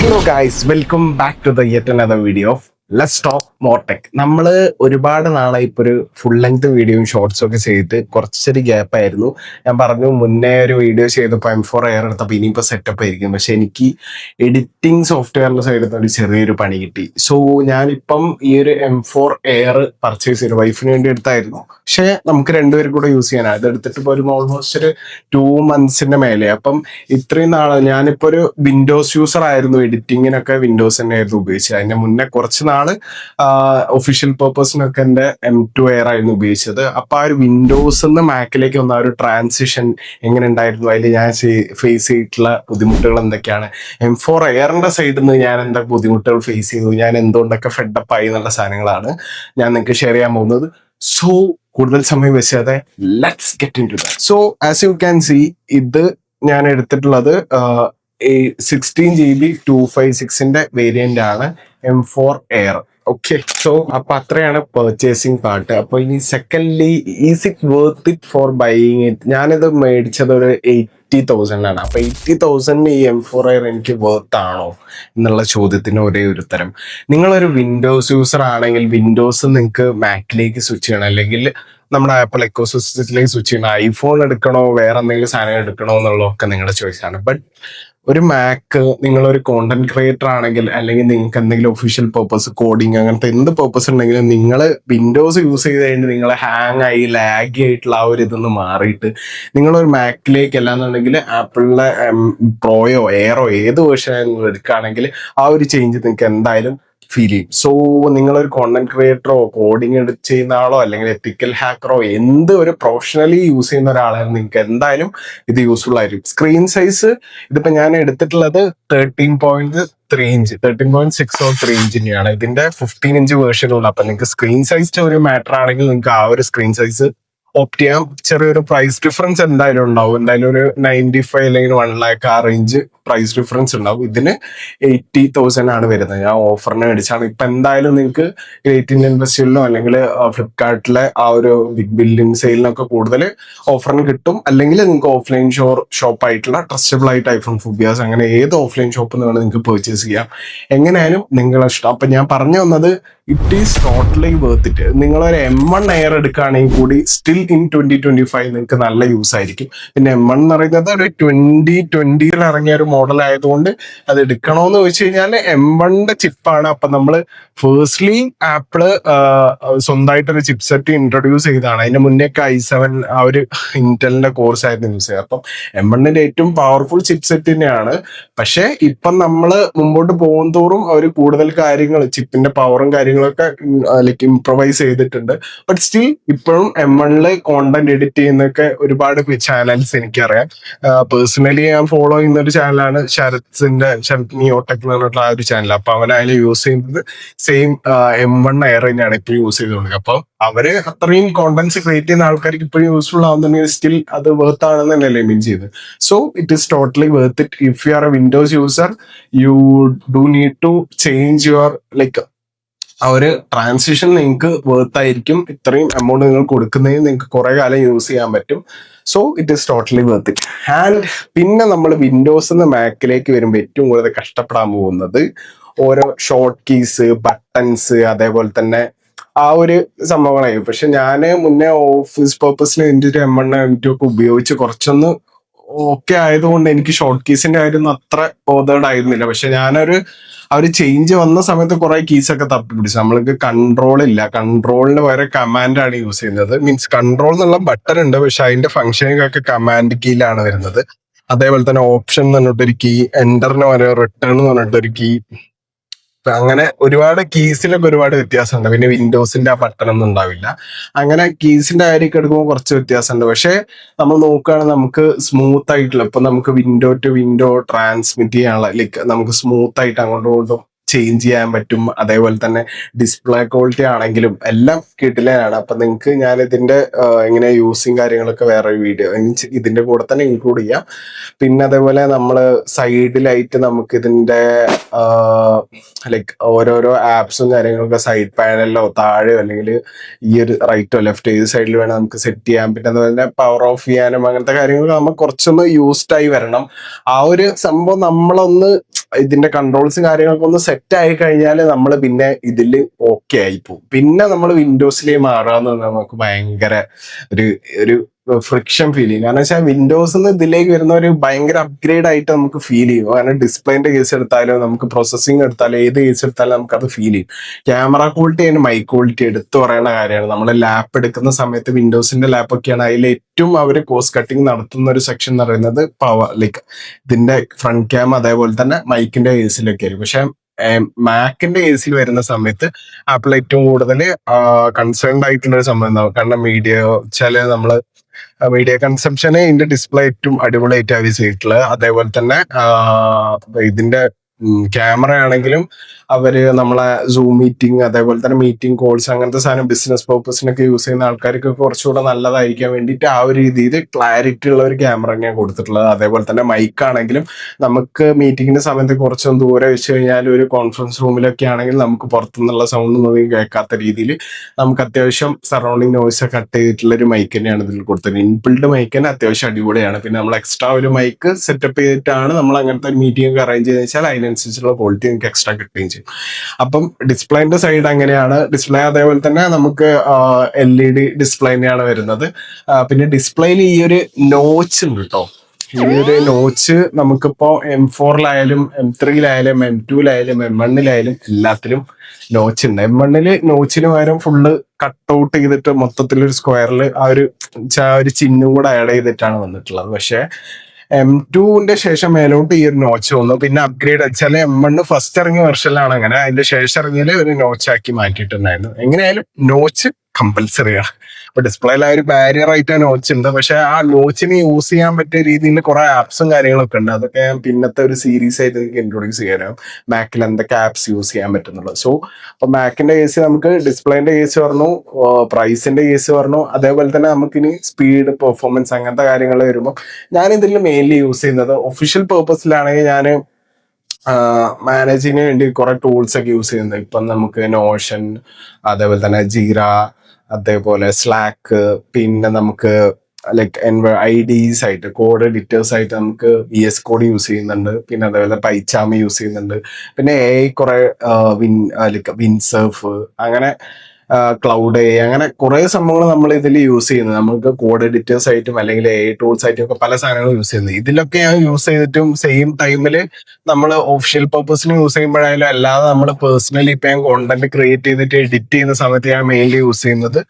Hello guys welcome back to the yet another video of Less Talk More Tech നമ്മൾ ഒരുപാട് നാളായി ഇപ്പോൾ ഒരു ഫുൾ ലെങ്ത് വീഡിയോയും ഷോർട്സും ഒക്കെ ചെയ്തിട്ട് കുറച്ചൊരു ഗ്യാപ്പ് ആയിരുന്നു. ഞാൻ പറഞ്ഞു മുന്നേ ഒരു വീഡിയോ ചെയ്തപ്പോൾ എം ഫോർ എയർ എടുത്തപ്പോൾ ഇനിയിപ്പോൾ സെറ്റപ്പ് ആയിരിക്കും. പക്ഷെ എനിക്ക് എഡിറ്റിംഗ് സോഫ്റ്റ്വെയറിന്റെ സൈഡിൽ നിന്ന് ഒരു ചെറിയൊരു പണി കിട്ടി. സോ ഞാനിപ്പം ഈ ഒരു എം ഫോർ എയർ പർച്ചേസ് ചെയ്തു. വൈഫിന് വേണ്ടി എടുത്തായിരുന്നു. പക്ഷേ നമുക്ക് രണ്ടുപേരും കൂടെ യൂസ് ചെയ്യാനാണ് ഇത് എടുത്തിട്ട് ഇപ്പോൾ ഒരു ഓൾമോസ്റ്റ് ഒരു ടു മന്ത്സിന്റെ മേലെ. അപ്പം ഇത്രയും നാൾ ഞാനിപ്പോൾ ഒരു വിൻഡോസ് യൂസർ ആയിരുന്നു. എഡിറ്റിങ്ങിനൊക്കെ വിൻഡോസ് തന്നെയായിരുന്നു ഉപയോഗിച്ചത്. അതിന്റെ മുന്നേ കുറച്ച് നാൾ ഒഫീഷ്യൽ പേർപ്പസിനൊക്കെ എന്റെ എം ടു എയർ ആയിരുന്നു ഉപയോഗിച്ചത്. അപ്പം ആ ഒരു വിൻഡോസ് നിന്ന് മാക്കിലേക്ക് വന്ന ആ ഒരു ട്രാൻസിഷൻ എങ്ങനെ ഉണ്ടായിരുന്നു? അതിൽ ഞാൻ ഫേസ് ചെയ്തിട്ടുള്ള ബുദ്ധിമുട്ടുകൾ എന്തൊക്കെയാണ്? എം ഫോർ എയറിന്റെ സൈഡിൽ നിന്ന് ഞാൻ എന്തൊക്കെ ബുദ്ധിമുട്ടുകൾ ഫേസ് ചെയ്തു ഞാൻ എന്തുകൊണ്ടൊക്കെ ഫെഡപ്പ് ആയി എന്നുള്ള സാധനങ്ങളാണ് ഞാൻ നിങ്ങൾക്ക് ഷെയർ ചെയ്യാൻ പോകുന്നത്. സോ കൂടുതൽ സമയം വെച്ചാതെ let's get into that so as you can see ഇത് ഞാൻ എടുത്തിട്ടുള്ളത് sixteen G B two five സിക്സിന്റെ variant ആണ്. M four air okay so അപ്പൊ അത്രയാണ് പെർച്ചേസിങ് പാർട്ട് അപ്പൊ ഇനി secondly is it worth it for buying it ഞാനിത് മേടിച്ചത് ഒരു എയ്റ്റി തൗസൻഡ് ആണ്. അപ്പൊ എയ്റ്റി തൗസൻഡ് ഈ എം ഫോർ എയർ എനിക്ക് വർത്ത് ആണോ എന്നുള്ള ചോദ്യത്തിന് ഒരേ ഒരു ഉത്തരം. നിങ്ങളൊരു വിൻഡോസ് യൂസർ ആണെങ്കിൽ വിൻഡോസ് നിങ്ങൾക്ക് മാക്കിലേക്ക് സ്വിച്ച് ചെയ്യണം. അല്ലെങ്കിൽ നമ്മുടെ ആപ്പിൾ എക്കോ സിസ്റ്റത്തിലേക്ക് സ്വിച്ച് ചെയ്യണം. ഐഫോൺ എടുക്കണോ? വേറെ എന്തെങ്കിലും സാധനം എടുക്കണോ എന്നുള്ളതൊക്കെ നിങ്ങളുടെ ചോയ്സ് ആണ്. ബട്ട് ഒരു മാക്ക് നിങ്ങളൊരു കോണ്ടന്റ് ക്രിയേറ്റർ ആണെങ്കിൽ അല്ലെങ്കിൽ നിങ്ങൾക്ക് എന്തെങ്കിലും ഒഫീഷ്യൽ പർപ്പസ് കോഡിങ് അങ്ങനത്തെ എന്ത് പർപ്പസ് ഉണ്ടെങ്കിലും നിങ്ങൾ വിൻഡോസ് യൂസ് ചെയ്ത് കഴിഞ്ഞ് നിങ്ങൾ ഹാങ് ആയി ലാഗി ആയിട്ടുള്ള ആ ഒരു ഇതൊന്ന് മാറിയിട്ട് നിങ്ങളൊരു മാക്കിലേക്ക് അല്ലാന്നുണ്ടെങ്കിൽ ആപ്പിളിലെ പ്രോയോ എയറോ ഏത് വേർഷൻ നിങ്ങൾ എടുക്കുകയാണെങ്കിൽ ആ ഒരു ചേഞ്ച് നിങ്ങൾക്ക് എന്തായാലും ഫീൽ ചെയ്യും. സോ നിങ്ങളൊരു കോണ്ടന്റ് ക്രിയേറ്ററോ കോഡിങ് ചെയ്യുന്ന ആളോ അല്ലെങ്കിൽ എത്തിക്കൽ ഹാക്കറോ എന്ത് ഒരു പ്രൊഫഷണലി യൂസ് ചെയ്യുന്ന ഒരാളായാലും നിങ്ങൾക്ക് എന്തായാലും ഇത് യൂസ്ഫുൾ ആയിരിക്കും. സ്ക്രീൻ സൈസ് ഇതിപ്പോ ഞാൻ എടുത്തിട്ടുള്ളത് thirteen point three inch thirteen point six or three ഇഞ്ചിനെയാണ് ഇതിന്റെ ഫിഫ്റ്റീൻ ഇഞ്ച് വേർഷൻ ഉള്ളു. അപ്പൊ നിങ്ങൾക്ക് സ്ക്രീൻ സൈസ് ഒരു മാറ്റർ ആണെങ്കിൽ നിങ്ങൾക്ക് ആ ഒരു സ്ക്രീൻ സൈസ് ഓപ്റ്റ് ചെയ്യാം. ചെറിയൊരു പ്രൈസ് ഡിഫറൻസ് എന്തായാലും ഉണ്ടാവും. എന്തായാലും ഒരു നയന്റി ഫൈവ് അല്ലെങ്കിൽ വൺ ലാക്ക് ആ റേഞ്ച് പ്രൈസ് ഡിഫറൻസ് ഉണ്ടാവും. ഇതിന് എയ്റ്റി തൗസൻഡ് ആണ് വരുന്നത്. ഞാൻ ഓഫറിന് മേടിച്ചാണ് ഇപ്പൊ എന്തായാലും നിങ്ങൾക്ക് ഗ്രേറ്റ് ഇന്ത്യൻ ഫെസ്റ്റിവലിനോ അല്ലെങ്കിൽ ഫ്ലിപ്കാർട്ടിലെ ആ ഒരു ബിഗ് ബില്ലിംഗ് സെയിലിനൊക്കെ കൂടുതൽ ഓഫറിന് കിട്ടും. അല്ലെങ്കിൽ നിങ്ങൾക്ക് ഓഫ്ലൈൻ ഷോ ഷോപ്പ് ആയിട്ടുള്ള ട്രസ്റ്റബിൾ ആയിട്ട് ഐഫോൺ ഫുബിയാസ് അങ്ങനെ ഏത് ഓഫ്ലൈൻ ഷോപ്പിൽ നിന്ന് നിങ്ങൾക്ക് പർച്ചേസ് ചെയ്യാം. എങ്ങനെയായാലും നിങ്ങളെ ഇഷ്ടം. അപ്പൊ ഞാൻ പറഞ്ഞു വന്നത് it is totally worth it നിങ്ങളൊരു എം വൺ എയർ എടുക്കുകയാണെങ്കിൽ കൂടി still in twenty twenty five നിങ്ങൾക്ക് നല്ല യൂസ് ആയിരിക്കും. പിന്നെ എം വൺ എന്ന് പറയുന്നത് ഒരു ട്വന്റി ട്വന്റിയിൽ ഇറങ്ങിയ ഒരു മോഡൽ ആയതുകൊണ്ട് അത് എടുക്കണോന്ന് ചോദിച്ചു കഴിഞ്ഞാൽ എം വണ്ണിന്റെ ചിപ്പാണ് അപ്പൊ നമ്മൾ ഫേഴ്സ്ലി ആപ്പിൾ സ്വന്തമായിട്ടൊരു ചിപ്പ് സെറ്റ് ഇൻട്രൊഡ്യൂസ് ചെയ്താണ് അതിന്റെ മുന്നേക്ക് ഐ സെവൻ ആ ഒരു ഇന്റലിന്റെ കോഴ്സ് ആയിരുന്നു യൂസ് ചെയ്യുക. അപ്പം എം വണ്ണിന്റെ ഏറ്റവും പവർഫുൾ ചിപ്പ് സെറ്റ് തന്നെയാണ്. പക്ഷെ ഇപ്പം നമ്മൾ മുമ്പോട്ട് പോകും തോറും അവർ കൂടുതൽ കാര്യങ്ങൾ ചിപ്പിന്റെ പവറും കാര്യങ്ങളൊക്കെ ലൈക്ക് ഇംപ്രവൈസ് ചെയ്തിട്ടുണ്ട്. ബട്ട് സ്റ്റിൽ ഇപ്പോഴും എം വണ്ണിൽ കോണ്ടന്റ് എഡിറ്റ് ചെയ്യുന്നൊക്കെ ഒരുപാട് ചാനൽസ് എനിക്കറിയാം. പേഴ്സണലി ഞാൻ ഫോളോ ചെയ്യുന്ന ഒരു ചാനലാണ് ശരത്സിന്റെ ശരത് നിയോടെക് എന്ന് പറഞ്ഞിട്ടുള്ള ആ ഒരു ചാനൽ അപ്പൊ അവൻ അതിൽ യൂസ് ചെയ്യുന്നത് സെയിം എം വൺ എയർ തന്നെയാണ് ഇപ്പോഴും യൂസ് ചെയ്തുകൊണ്ടിരിക്കുന്നത്. അപ്പൊ അവർ അത്രയും കോണ്ടന്റ്സ് ക്രിയേറ്റ് ചെയ്യുന്ന ആൾക്കാർക്ക് ഇപ്പോഴും യൂസ്ഫുൾ ആവുന്നുണ്ടെങ്കിൽ സ്റ്റിൽ അത് വർത്ത് ആണെന്ന് തന്നെയല്ലേ മീൻ ചെയ്ത് so it is totally worth it if you are a Windows user you do need to change your like ആ ഒരു ട്രാൻസിഷൻ നിങ്ങൾക്ക് വർത്ത് ആയിരിക്കും. ഇത്രയും എമൗണ്ട് നിങ്ങൾ കൊടുക്കുന്നതിന് നിങ്ങൾക്ക് കുറെ കാലം യൂസ് ചെയ്യാൻ പറ്റും. So it is totally worth it and പിന്നെ നമ്മൾ വിൻഡോസ് നിന്ന് മാക്കിലേക്ക് വരുമ്പോൾ ഏറ്റവും കൂടുതൽ കഷ്ടപ്പെടാൻ പോകുന്നത് ഓരോ ഷോർട്ട് കീസ് ബട്ടൺസ് അതേപോലെ തന്നെ ആ ഒരു സംഭവങ്ങളായി പക്ഷെ ഞാൻ മുന്നേ ഓഫീസ് പർപ്പസിന് എന്റെ ഒരു എം എണ്ണ എം ടു ഒക്കെ ഉപയോഗിച്ച് കുറച്ചൊന്ന് ഓക്കെ ആയതുകൊണ്ട് എനിക്ക് ഷോർട്ട് കീസിന്റെ കാര്യം അത്ര ബോധേഡ് ആയിരുന്നില്ല. പക്ഷെ ഞാനൊരു അവർ ചേഞ്ച് വന്ന സമയത്ത് കുറെ കീസ് ഒക്കെ തപ്പി പിടിച്ചു. നമ്മൾക്ക് കൺട്രോൾ ഇല്ല. കൺട്രോളിന് വരെ കമാൻഡ് ആണ് യൂസ് ചെയ്യുന്നത്. മീൻസ് കൺട്രോൾ എന്നുള്ള ബട്ടൺ ഉണ്ട്. പക്ഷെ അതിന്റെ ഫംഗ്ഷനിങ് ഒക്കെ കമാൻഡ് കീയിലാണ് വരുന്നത്. അതേപോലെ തന്നെ ഓപ്ഷൻ എന്ന് പറഞ്ഞിട്ടൊരു കീ എന്ററിന് വരെ റിട്ടേൺ എന്ന് പറഞ്ഞിട്ടൊരു കീ അങ്ങനെ ഒരുപാട് കീസിലൊക്കെ ഒരുപാട് വ്യത്യാസമുണ്ട്. പിന്നെ വിൻഡോസിന്റെ ആ ബട്ടൺ ഒന്നും ഉണ്ടാവില്ല. അങ്ങനെ കീസിന്റെ കാര്യമൊക്കെ എടുക്കുമ്പോൾ കുറച്ച് വ്യത്യാസമുണ്ട്. പക്ഷേ നമ്മൾ നോക്കുകയാണെങ്കിൽ നമുക്ക് സ്മൂത്ത് ആയിട്ടുള്ള ഇപ്പൊ നമുക്ക് വിൻഡോ ടു വിൻഡോ ട്രാൻസ്മിറ്റ് ചെയ്യാനുള്ള ലൈക്ക് നമുക്ക് സ്മൂത്ത് ആയിട്ട് അങ്ങോട്ടും ഇങ്ങോട്ടും ചേഞ്ച് ചെയ്യാൻ പറ്റും. അതേപോലെ തന്നെ ഡിസ്പ്ലേ ക്വാളിറ്റി ആണെങ്കിലും എല്ലാം കിട്ടില്ലാണ് അപ്പൊ നിങ്ങൾക്ക് ഞാൻ ഇതിന്റെ എങ്ങനെ യൂസും കാര്യങ്ങളൊക്കെ വേറെ വീഡിയോ ഇതിന്റെ കൂടെ തന്നെ ഇൻക്ലൂഡ് ചെയ്യാം. പിന്നെ അതേപോലെ നമ്മൾ സൈഡിലായിട്ട് നമുക്ക് ഇതിന്റെ ലൈക്ക് ഓരോരോ ആപ്സും കാര്യങ്ങളൊക്കെ സൈഡ് പാനലിലോ താഴെയോ അല്ലെങ്കിൽ ഈ ഒരു റൈറ്റോ ലെഫ്റ്റോ ഏത് സൈഡിൽ വേണം നമുക്ക് സെറ്റ് ചെയ്യാം. പിന്നെ അതുപോലെ തന്നെ പവർ ഓഫ് ചെയ്യാനും അങ്ങനത്തെ കാര്യങ്ങൾ നമ്മൾ കുറച്ചൊന്ന് യൂസ്ഡ് ആയി വരണം. ആ ഒരു സംഭവം നമ്മളൊന്ന് ഇതിന്റെ കൺട്രോൾസും കാര്യങ്ങളൊക്കെ ഒന്ന് സെറ്റ് ആയി കഴിഞ്ഞാൽ നമ്മൾ പിന്നെ ഇതിൽ ഓക്കെ ആയി പോകും. പിന്നെ നമ്മൾ വിൻഡോസിലേക്ക് മാറാന്ന് നമുക്ക് ഭയങ്കര ഒരു ഒരു ഫ്രിക്ഷൻ ഫീൽ ചെയ്യും. കാരണം വെച്ചാൽ വിൻഡോസ് ഇതിലേക്ക് വരുന്ന ഒരു ഭയങ്കര അപ്ഗ്രേഡ് ആയിട്ട് നമുക്ക് ഫീൽ ചെയ്യും. കാരണം ഡിസ്പ്ലേന്റെ കേസ് എടുത്താലും നമുക്ക് പ്രോസസ്സിംഗ് എടുത്താലും ഏത് കേസ് എടുത്താലും നമുക്ക് അത് ഫീൽ ചെയ്യും. Camera quality and mic quality എടുത്തു പറയുന്ന കാര്യമാണ്. നമ്മൾ ലാപ്പ് എടുക്കുന്ന സമയത്ത് വിൻഡോസിന്റെ ലാപ്പ് ഒക്കെയാണ് അതിൽ ഏറ്റവും അവർ കോസ്റ്റ് കട്ടിങ് നടത്തുന്ന ഒരു സെക്ഷൻ എന്ന് പറയുന്നത് പവർ ലൈക്ക് ഇതിന്റെ ഫ്രണ്ട് ക്യാം അതേപോലെ തന്നെ മൈക്കിന്റെ കേസിലൊക്കെ ആയിരിക്കും. പക്ഷെ മാക്കിന്റെ കേസിൽ വരുന്ന സമയത്ത് ആപ്പിൾ ഏറ്റവും കൂടുതൽ കൺസേൺഡ് ആയിട്ടുള്ള ഒരു സംഭവം കാരണം മീഡിയ ചില നമ്മൾ മീഡിയ കൺസംഷന് ഇതിന്റെ ഡിസ്പ്ലേ ഏറ്റവും അടിപൊളിയായിട്ട് അവർ ചെയ്തിട്ടുള്ളത്. അതേപോലെ തന്നെ ഇതിന്റെ ക്യാമറ ആണെങ്കിലും അവർ നമ്മളെ സൂം മീറ്റിംഗ് അതേപോലെ തന്നെ മീറ്റിംഗ് കോൾസ് അങ്ങനത്തെ സാധനം ബിസിനസ് പർപ്പസിനൊക്കെ യൂസ് ചെയ്യുന്ന ആൾക്കാർക്ക് കുറച്ചുകൂടെ നല്ലതായിരിക്കാൻ വേണ്ടിയിട്ട് ആ ഒരു രീതിയിൽ ക്ലാരിറ്റി ഉള്ള ഒരു ക്യാമറ തന്നെയാണ് കൊടുത്തിട്ടുള്ളത്. അതേപോലെ തന്നെ മൈക്ക് ആണെങ്കിലും നമുക്ക് മീറ്റിംഗിന്റെ സമയത്ത് കുറച്ചൊന്ന് ദൂരെ വെച്ച് കഴിഞ്ഞാൽ ഒരു കോൺഫറൻസ് റൂമിലൊക്കെ ആണെങ്കിൽ നമുക്ക് പുറത്തുനിന്നുള്ള സൗണ്ട് ഒന്നും കേൾക്കാത്ത രീതിയിൽ നമുക്ക് അത്യാവശ്യം സറൗണ്ടിങ് നോയ്സ് കട്ട് ചെയ്തിട്ടുള്ള ഒരു മൈക്ക് തന്നെയാണ് ഇതിൽ കൊടുത്തത് ഇൻബിൾഡ് മൈക്ക് തന്നെ അത്യാവശ്യം അടിപൊളിയാണ്. പിന്നെ നമ്മൾ എക്സ്ട്രാ ഒരു മൈക്ക് സെറ്റപ്പ് ചെയ്തിട്ടാണ് നമ്മൾ അങ്ങനത്തെ ഒരു മീറ്റിംഗ് ഒക്കെ അറേഞ്ച് ചെയ്ത് വെച്ചാൽ അതിനനുസരിച്ചുള്ള ക്വാളിറ്റി നിങ്ങൾക്ക് എക്സ്ട്രാ കിട്ടുകയും ചെയ്യും. അപ്പം ഡിസ്പ്ലേന്റെ സൈഡ് അങ്ങനെയാണ്. ഡിസ്പ്ലേ അതേപോലെ തന്നെ നമുക്ക് എൽ ഇ ഡി ഡിസ്പ്ലേ തന്നെയാണ് വരുന്നത് പിന്നെ ഡിസ്പ്ലേയിൽ ഈ ഒരു നോച്ച് ഉണ്ട് കേട്ടോ ഈ ഒരു നോച്ച് നമുക്കിപ്പോ എം ഫോറിലായാലും എം ത്രീയിലായാലും എം ടൂലായാലും എം വണ്ണിലായാലും എല്ലാത്തിലും നോച്ച് ഉണ്ട്. എം വണ്ണിൽ നോച്ചിന് പകരം ഫുള്ള് കട്ട് ഔട്ട് ചെയ്തിട്ട് മൊത്തത്തിലൊരു സ്ക്വയറിൽ ആ ഒരു ഒരു ചിഹ്നം കൂടെ ആഡ് ചെയ്തിട്ടാണ് വന്നിട്ടുള്ളത്. പക്ഷെ എം ടുവിന്റെ ശേഷം മേലോട്ട് ഈ ഒരു നോച്ച് വന്നു. പിന്നെ അപ്ഗ്രേഡ് വെച്ചാൽ എം വണ് ഫസ്റ്റ് ഇറങ്ങിയ വെർഷനിലാണ് അങ്ങനെ. അതിന്റെ ശേഷം ഇറങ്ങിയാൽ ഒരു നോച്ച് ആക്കി മാറ്റിയിട്ടുണ്ടായിരുന്നു. എങ്ങനെയായാലും നോച്ച് കമ്പൽസറിയാണ് അപ്പൊ ഡിസ്പ്ലേയിൽ ആ ഒരു ബാരിയർ ആയിട്ട് ആ നോച്ച് ഉണ്ട് പക്ഷെ ആ നോച്ചിന് യൂസ് ചെയ്യാൻ പറ്റിയ രീതിയിൽ കുറെ ആപ്സും കാര്യങ്ങളൊക്കെ ഉണ്ട്. അതൊക്കെ ഞാൻ പിന്നത്തെ ഒരു സീരീസ് ആയിട്ട് എനിക്ക് ഇൻട്രൊഡ്യൂസ് ചെയ്യാനും മാക്കിൽ എന്തൊക്കെ ആപ്സ് യൂസ് ചെയ്യാൻ പറ്റുന്നുള്ളൂ സോ അപ്പൊ മാക്കിന്റെ കേസ് നമുക്ക് ഡിസ്പ്ലേന്റെ കേസ് പറഞ്ഞു പ്രൈസിന്റെ കേസ് പറഞ്ഞു. അതേപോലെ തന്നെ നമുക്കിനി സ്പീഡ് പെർഫോമൻസ് അങ്ങനത്തെ കാര്യങ്ങൾ വരുമ്പോൾ ഞാൻ ഇതിൽ മെയിൻലി യൂസ് ചെയ്യുന്നത് ഒഫീഷ്യൽ പേർപ്പസിലാണെങ്കിൽ ഞാൻ മാനേജിങ്ങിന് വേണ്ടി കുറെ ടൂൾസ് ഒക്കെ യൂസ് ചെയ്യുന്നത്. ഇപ്പം നമുക്ക് നോഷൻ അതേപോലെ തന്നെ ജീര അതേപോലെ സ്ലാക്ക് പിന്നെ നമുക്ക് ലൈക്ക് ഐ ഡിസ് ആയിട്ട് കോഡ് എഡിറ്റേഴ്സ് ആയിട്ട് നമുക്ക് വി എസ് കോഡ് യൂസ് ചെയ്യുന്നുണ്ട്. പിന്നെ അതേപോലെ പൈച്ചാമ യൂസ് ചെയ്യുന്നുണ്ട്. പിന്നെ എ കുറെ വിൻ ലൈക്ക് വിൻസർഫ് അങ്ങനെ ക്ലൗഡ് എ അങ്ങനെ കുറെ സംഭവങ്ങൾ നമ്മൾ ഇതിൽ യൂസ് ചെയ്യുന്നത് നമുക്ക് കോഡ് എഡിറ്റേഴ്സ് ആയിട്ടും അല്ലെങ്കിൽ എ ടൂൾസ് ആയിട്ടും ഒക്കെ പല സാധനങ്ങളും യൂസ് ചെയ്യുന്നത് ഇതിലൊക്കെ ഞാൻ യൂസ് ചെയ്തിട്ടും സെയിം ടൈമിൽ നമ്മൾ ഒഫീഷ്യൽ പർപ്പസിന് യൂസ് ചെയ്യുമ്പോഴായാലും അല്ലാതെ നമ്മൾ പേഴ്സണലി ഇപ്പം ഞാൻ കോണ്ടന്റ് ക്രിയേറ്റ് ചെയ്തിട്ട് എഡിറ്റ് ചെയ്യുന്ന സമയത്ത് ഞാൻ മെയിൻലി യൂസ് ചെയ്യുന്നത്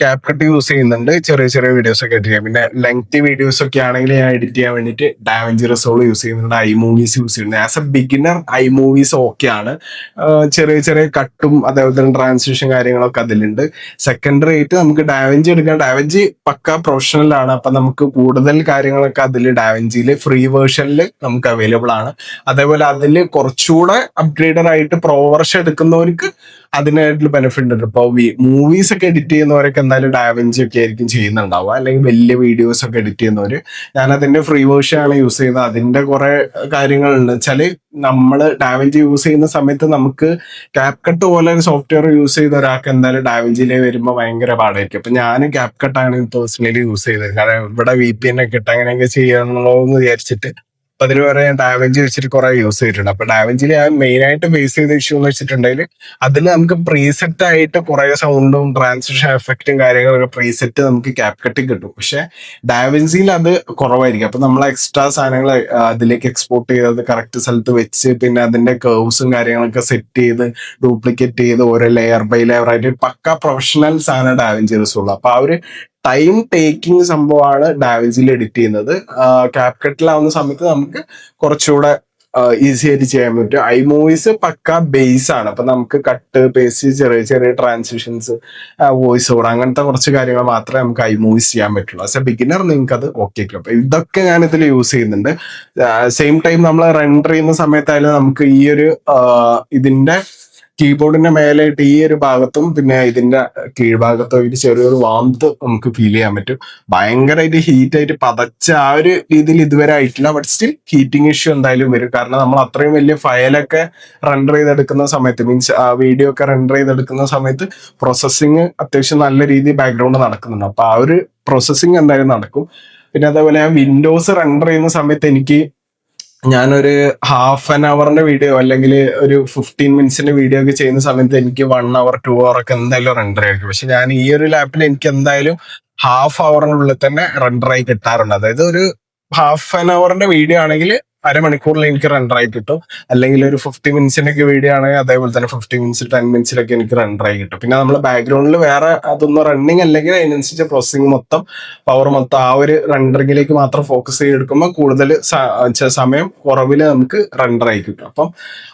ക്യാപ് കട്ട് യൂസ് ചെയ്യുന്നുണ്ട്. ചെറിയ ചെറിയ വീഡിയോസ് ഒക്കെ എഡിറ്റ് ചെയ്യാം. പിന്നെ ലെങ്തി വീഡിയോസ് ഒക്കെ ആണെങ്കിൽ ഞാൻ എഡിറ്റ് ചെയ്യാൻ വേണ്ടിയിട്ട് ഡാവഞ്ചി റിസോൾ യൂസ് ചെയ്യുന്നുണ്ട്. ഐ മൂവീസ് യൂസ് ചെയ്യുന്നുണ്ട്. As a beginner I movies ആണ്. ചെറിയ ചെറിയ കട്ടും അതേപോലെ തന്നെ ട്രാൻസ്ലേഷൻ കാര്യങ്ങളൊക്കെ അതിലുണ്ട്. സെക്കൻഡറി ആയിട്ട് നമുക്ക് ഡാവഞ്ചി എടുക്കാം. ഡാവഞ്ചി പക്ക പ്രൊഫഷണൽ ആണ്. അപ്പൊ നമുക്ക് കൂടുതൽ കാര്യങ്ങളൊക്കെ അതിൽ ഡാവഞ്ചിയിൽ ഫ്രീ വേർഷനിൽ നമുക്ക് അവൈലബിൾ ആണ്. അതേപോലെ അതിൽ കുറച്ചുകൂടെ അപ്ഗ്രേഡഡ് ആയിട്ട് പ്രോ വർഷം എടുക്കുന്നവർക്ക് അതിനായിട്ടുള്ള ബെനിഫിറ്റ് ഉണ്ട്. ഇപ്പോൾ മൂവീസ് ഒക്കെ എഡിറ്റ് ചെയ്യുന്നവരൊക്കെ എന്തായാലും ഡാവഞ്ചി ഒക്കെ ആയിരിക്കും ചെയ്യുന്നുണ്ടാവുക. അല്ലെങ്കിൽ വലിയ വീഡിയോസ് ഒക്കെ എഡിറ്റ് ചെയ്യുന്നവര്. ഞാൻ അതിന്റെ ഫ്രീ വേർഷൻ ആണ് യൂസ് ചെയ്യുന്നത്. അതിന്റെ കുറെ കാര്യങ്ങളുണ്ട്. വെച്ചാൽ നമ്മൾ ഡാവഞ്ചി യൂസ് ചെയ്യുന്ന സമയത്ത് നമുക്ക് ക്യാപ്കട്ട് പോലെ ഒരു സോഫ്റ്റ്വെയർ യൂസ് ചെയ്ത ഒരാൾക്ക് എന്തായാലും ഡാവഞ്ചിയിലേക്ക് വരുമ്പോൾ ഭയങ്കര പാടായിരിക്കും. അപ്പൊ ഞാൻ ക്യാപ് കട്ടാണ് പേഴ്സണലി യൂസ് ചെയ്തത്. കാരണം ഇവിടെ വി പി എൻ ഒക്കെ ഇട്ട് അങ്ങനെയൊക്കെ ചെയ്യണമല്ലോ എന്ന് വിചാരിച്ചിട്ട് അപ്പൊ അതിന് പറയാൻ ഞാൻ ഡാവഞ്ചി വെച്ചിട്ട് കുറെ യൂസ് ചെയ്തിട്ടുണ്ട്. അപ്പൊ ഡാവഞ്ചിയിൽ ഞാൻ മെയിൻ ആയിട്ട് ഫേസ് ചെയ്ത ഇഷ്യൂ എന്ന് വെച്ചിട്ടുണ്ടെങ്കിൽ അതിൽ നമുക്ക് പ്രീസെറ്റ് ആയിട്ട് കുറെ സൗണ്ടും ട്രാൻസിഷൻ എഫക്റ്റും കാര്യങ്ങളൊക്കെ പ്രീസെറ്റ് നമുക്ക് ക്യാപ് കട്ടിൽ കിട്ടും. പക്ഷെ ഡാവഞ്ചിയിൽ അത് കുറവായിരിക്കും. അപ്പൊ നമ്മൾ എക്സ്ട്രാ സാധനങ്ങൾ അതിലേക്ക് എക്സ്പോർട്ട് ചെയ്ത് കറക്റ്റ് സ്ഥലത്ത് വെച്ച് പിന്നെ അതിന്റെ കേർവ്സും കാര്യങ്ങളൊക്കെ സെറ്റ് ചെയ്ത് ഡ്യൂപ്ലിക്കേറ്റ് ചെയ്ത് ഓരോ ലെയർ ബൈ ലെയർ ആയിട്ട് പക്ക പ്രൊഫഷണൽ സാധനം ഡാവഞ്ചി റിസുള്ളൂ അപ്പൊ ആ ഒരു ടൈം ടേക്കിംഗ് സംഭവമാണ് ഡാവിൽസിൽ എഡിറ്റ് ചെയ്യുന്നത്. ക്യാപ് കട്ടിലാവുന്ന സമയത്ത് നമുക്ക് കുറച്ചുകൂടെ ഈസി ആയിട്ട് ചെയ്യാൻ പറ്റും. ഐ മൂവീസ് പക്ക ബേസ് ആണ്. അപ്പൊ നമുക്ക് കട്ട് പേസ്റ്റ് ചെറിയ ചെറിയ ട്രാൻസിഷൻസ് വോയിസ് ഓവർ അങ്ങനത്തെ കുറച്ച് കാര്യങ്ങൾ മാത്രമേ നമുക്ക് ഐ മൂവീസ് ചെയ്യാൻ പറ്റുള്ളൂ. എ ബിഗിനർ നിങ്ങൾക്ക് അത് ഓക്കെ അപ്പൊ ഇതൊക്കെ ഞാൻ ഇതിൽ യൂസ് ചെയ്യുന്നുണ്ട് സെയിം ടൈം നമ്മൾ റെൻഡർ ചെയ്യുന്ന സമയത്തായാലും നമുക്ക് ഈ ഒരു ഇതിന്റെ കീബോർഡിന്റെ മേലായിട്ട് ഈ ഒരു ഭാഗത്തും പിന്നെ ഇതിന്റെ കീഴ്ഭാഗത്തും ഒരു ചെറിയൊരു വാമ്പ് നമുക്ക് ഫീൽ ചെയ്യാൻ പറ്റും. ഭയങ്കരമായിട്ട് ഹീറ്റ് ആയിട്ട് പതച്ച ആ ഒരു രീതിയിൽ ഇതുവരെ ആയിട്ടില്ല ബട്ട് സ്റ്റിൽ ഹീറ്റിംഗ് ഇഷ്യൂ എന്തായാലും വരും. കാരണം നമ്മൾ അത്രയും വലിയ ഫയലൊക്കെ റെൻഡർ ചെയ്തെടുക്കുന്ന സമയത്ത് മീൻസ് ആ വീഡിയോ ഒക്കെ റെൻഡർ ചെയ്തെടുക്കുന്ന സമയത്ത് പ്രോസസ്സിങ് അത്യാവശ്യം നല്ല രീതിയിൽ ബാക്ക്ഗ്രൗണ്ട് നടക്കുന്നുണ്ട്. അപ്പൊ ആ ഒരു പ്രോസസ്സിങ് എന്തായാലും നടക്കും. പിന്നെ അതേപോലെ ആ വിൻഡോസ് റെൻഡർ ചെയ്യുന്ന സമയത്ത് എനിക്ക് ഞാനൊരു ഹാഫ് ആൻ അവറിന്റെ വീഡിയോ അല്ലെങ്കിൽ ഒരു ഫിഫ്റ്റീൻ മിനിറ്റ്സിന്റെ വീഡിയോ ഒക്കെ ചെയ്യുന്ന സമയത്ത് എനിക്ക് വൺ അവർ ടു അവർ ഒക്കെ എന്തായാലും റെൻഡർ ആയിരിക്കും. പക്ഷെ ഞാൻ ഈ ഒരു ലാപ്പിൽ എനിക്ക് എന്തായാലും ഹാഫ് അവറിനുള്ളിൽ തന്നെ റെൻഡർ ആയി കിട്ടാറുണ്ട്. അതായത് ഒരു ഹാഫ് ആൻ അവറിന്റെ വീഡിയോ ആണെങ്കിൽ അരമണിക്കൂറിൽ എനിക്ക് റെൻഡർ ആയി കിട്ടും. അല്ലെങ്കിൽ ഒരു ഫിഫ്റ്റി മിനിറ്റ്സിനൊക്കെ വീഡിയോ ആണെങ്കിൽ അതേപോലെ തന്നെ ഫിഫ്റ്റി മിനിറ്റ്സ് ടെൻ മിനിറ്റ്സിലൊക്കെ എനിക്ക് റെൻഡർ ആയി കിട്ടും. പിന്നെ നമ്മൾ ബാക്ക്ഗ്രൗണ്ടിൽ വേറെ അതൊന്നും റണ്ണിങ് അല്ലെങ്കിൽ അതിനനുസരിച്ച് പ്രോസസ്സിങ് മൊത്തം പവർ മൊത്തം ആ ഒരു റണ്ടറിങ്ങിലേക്ക് മാത്രം ഫോക്കസ് ചെയ്തെടുക്കുമ്പോൾ കൂടുതൽ സമയം കുറവിൽ നമുക്ക് റെൻഡർ ആയി കിട്ടും. അപ്പം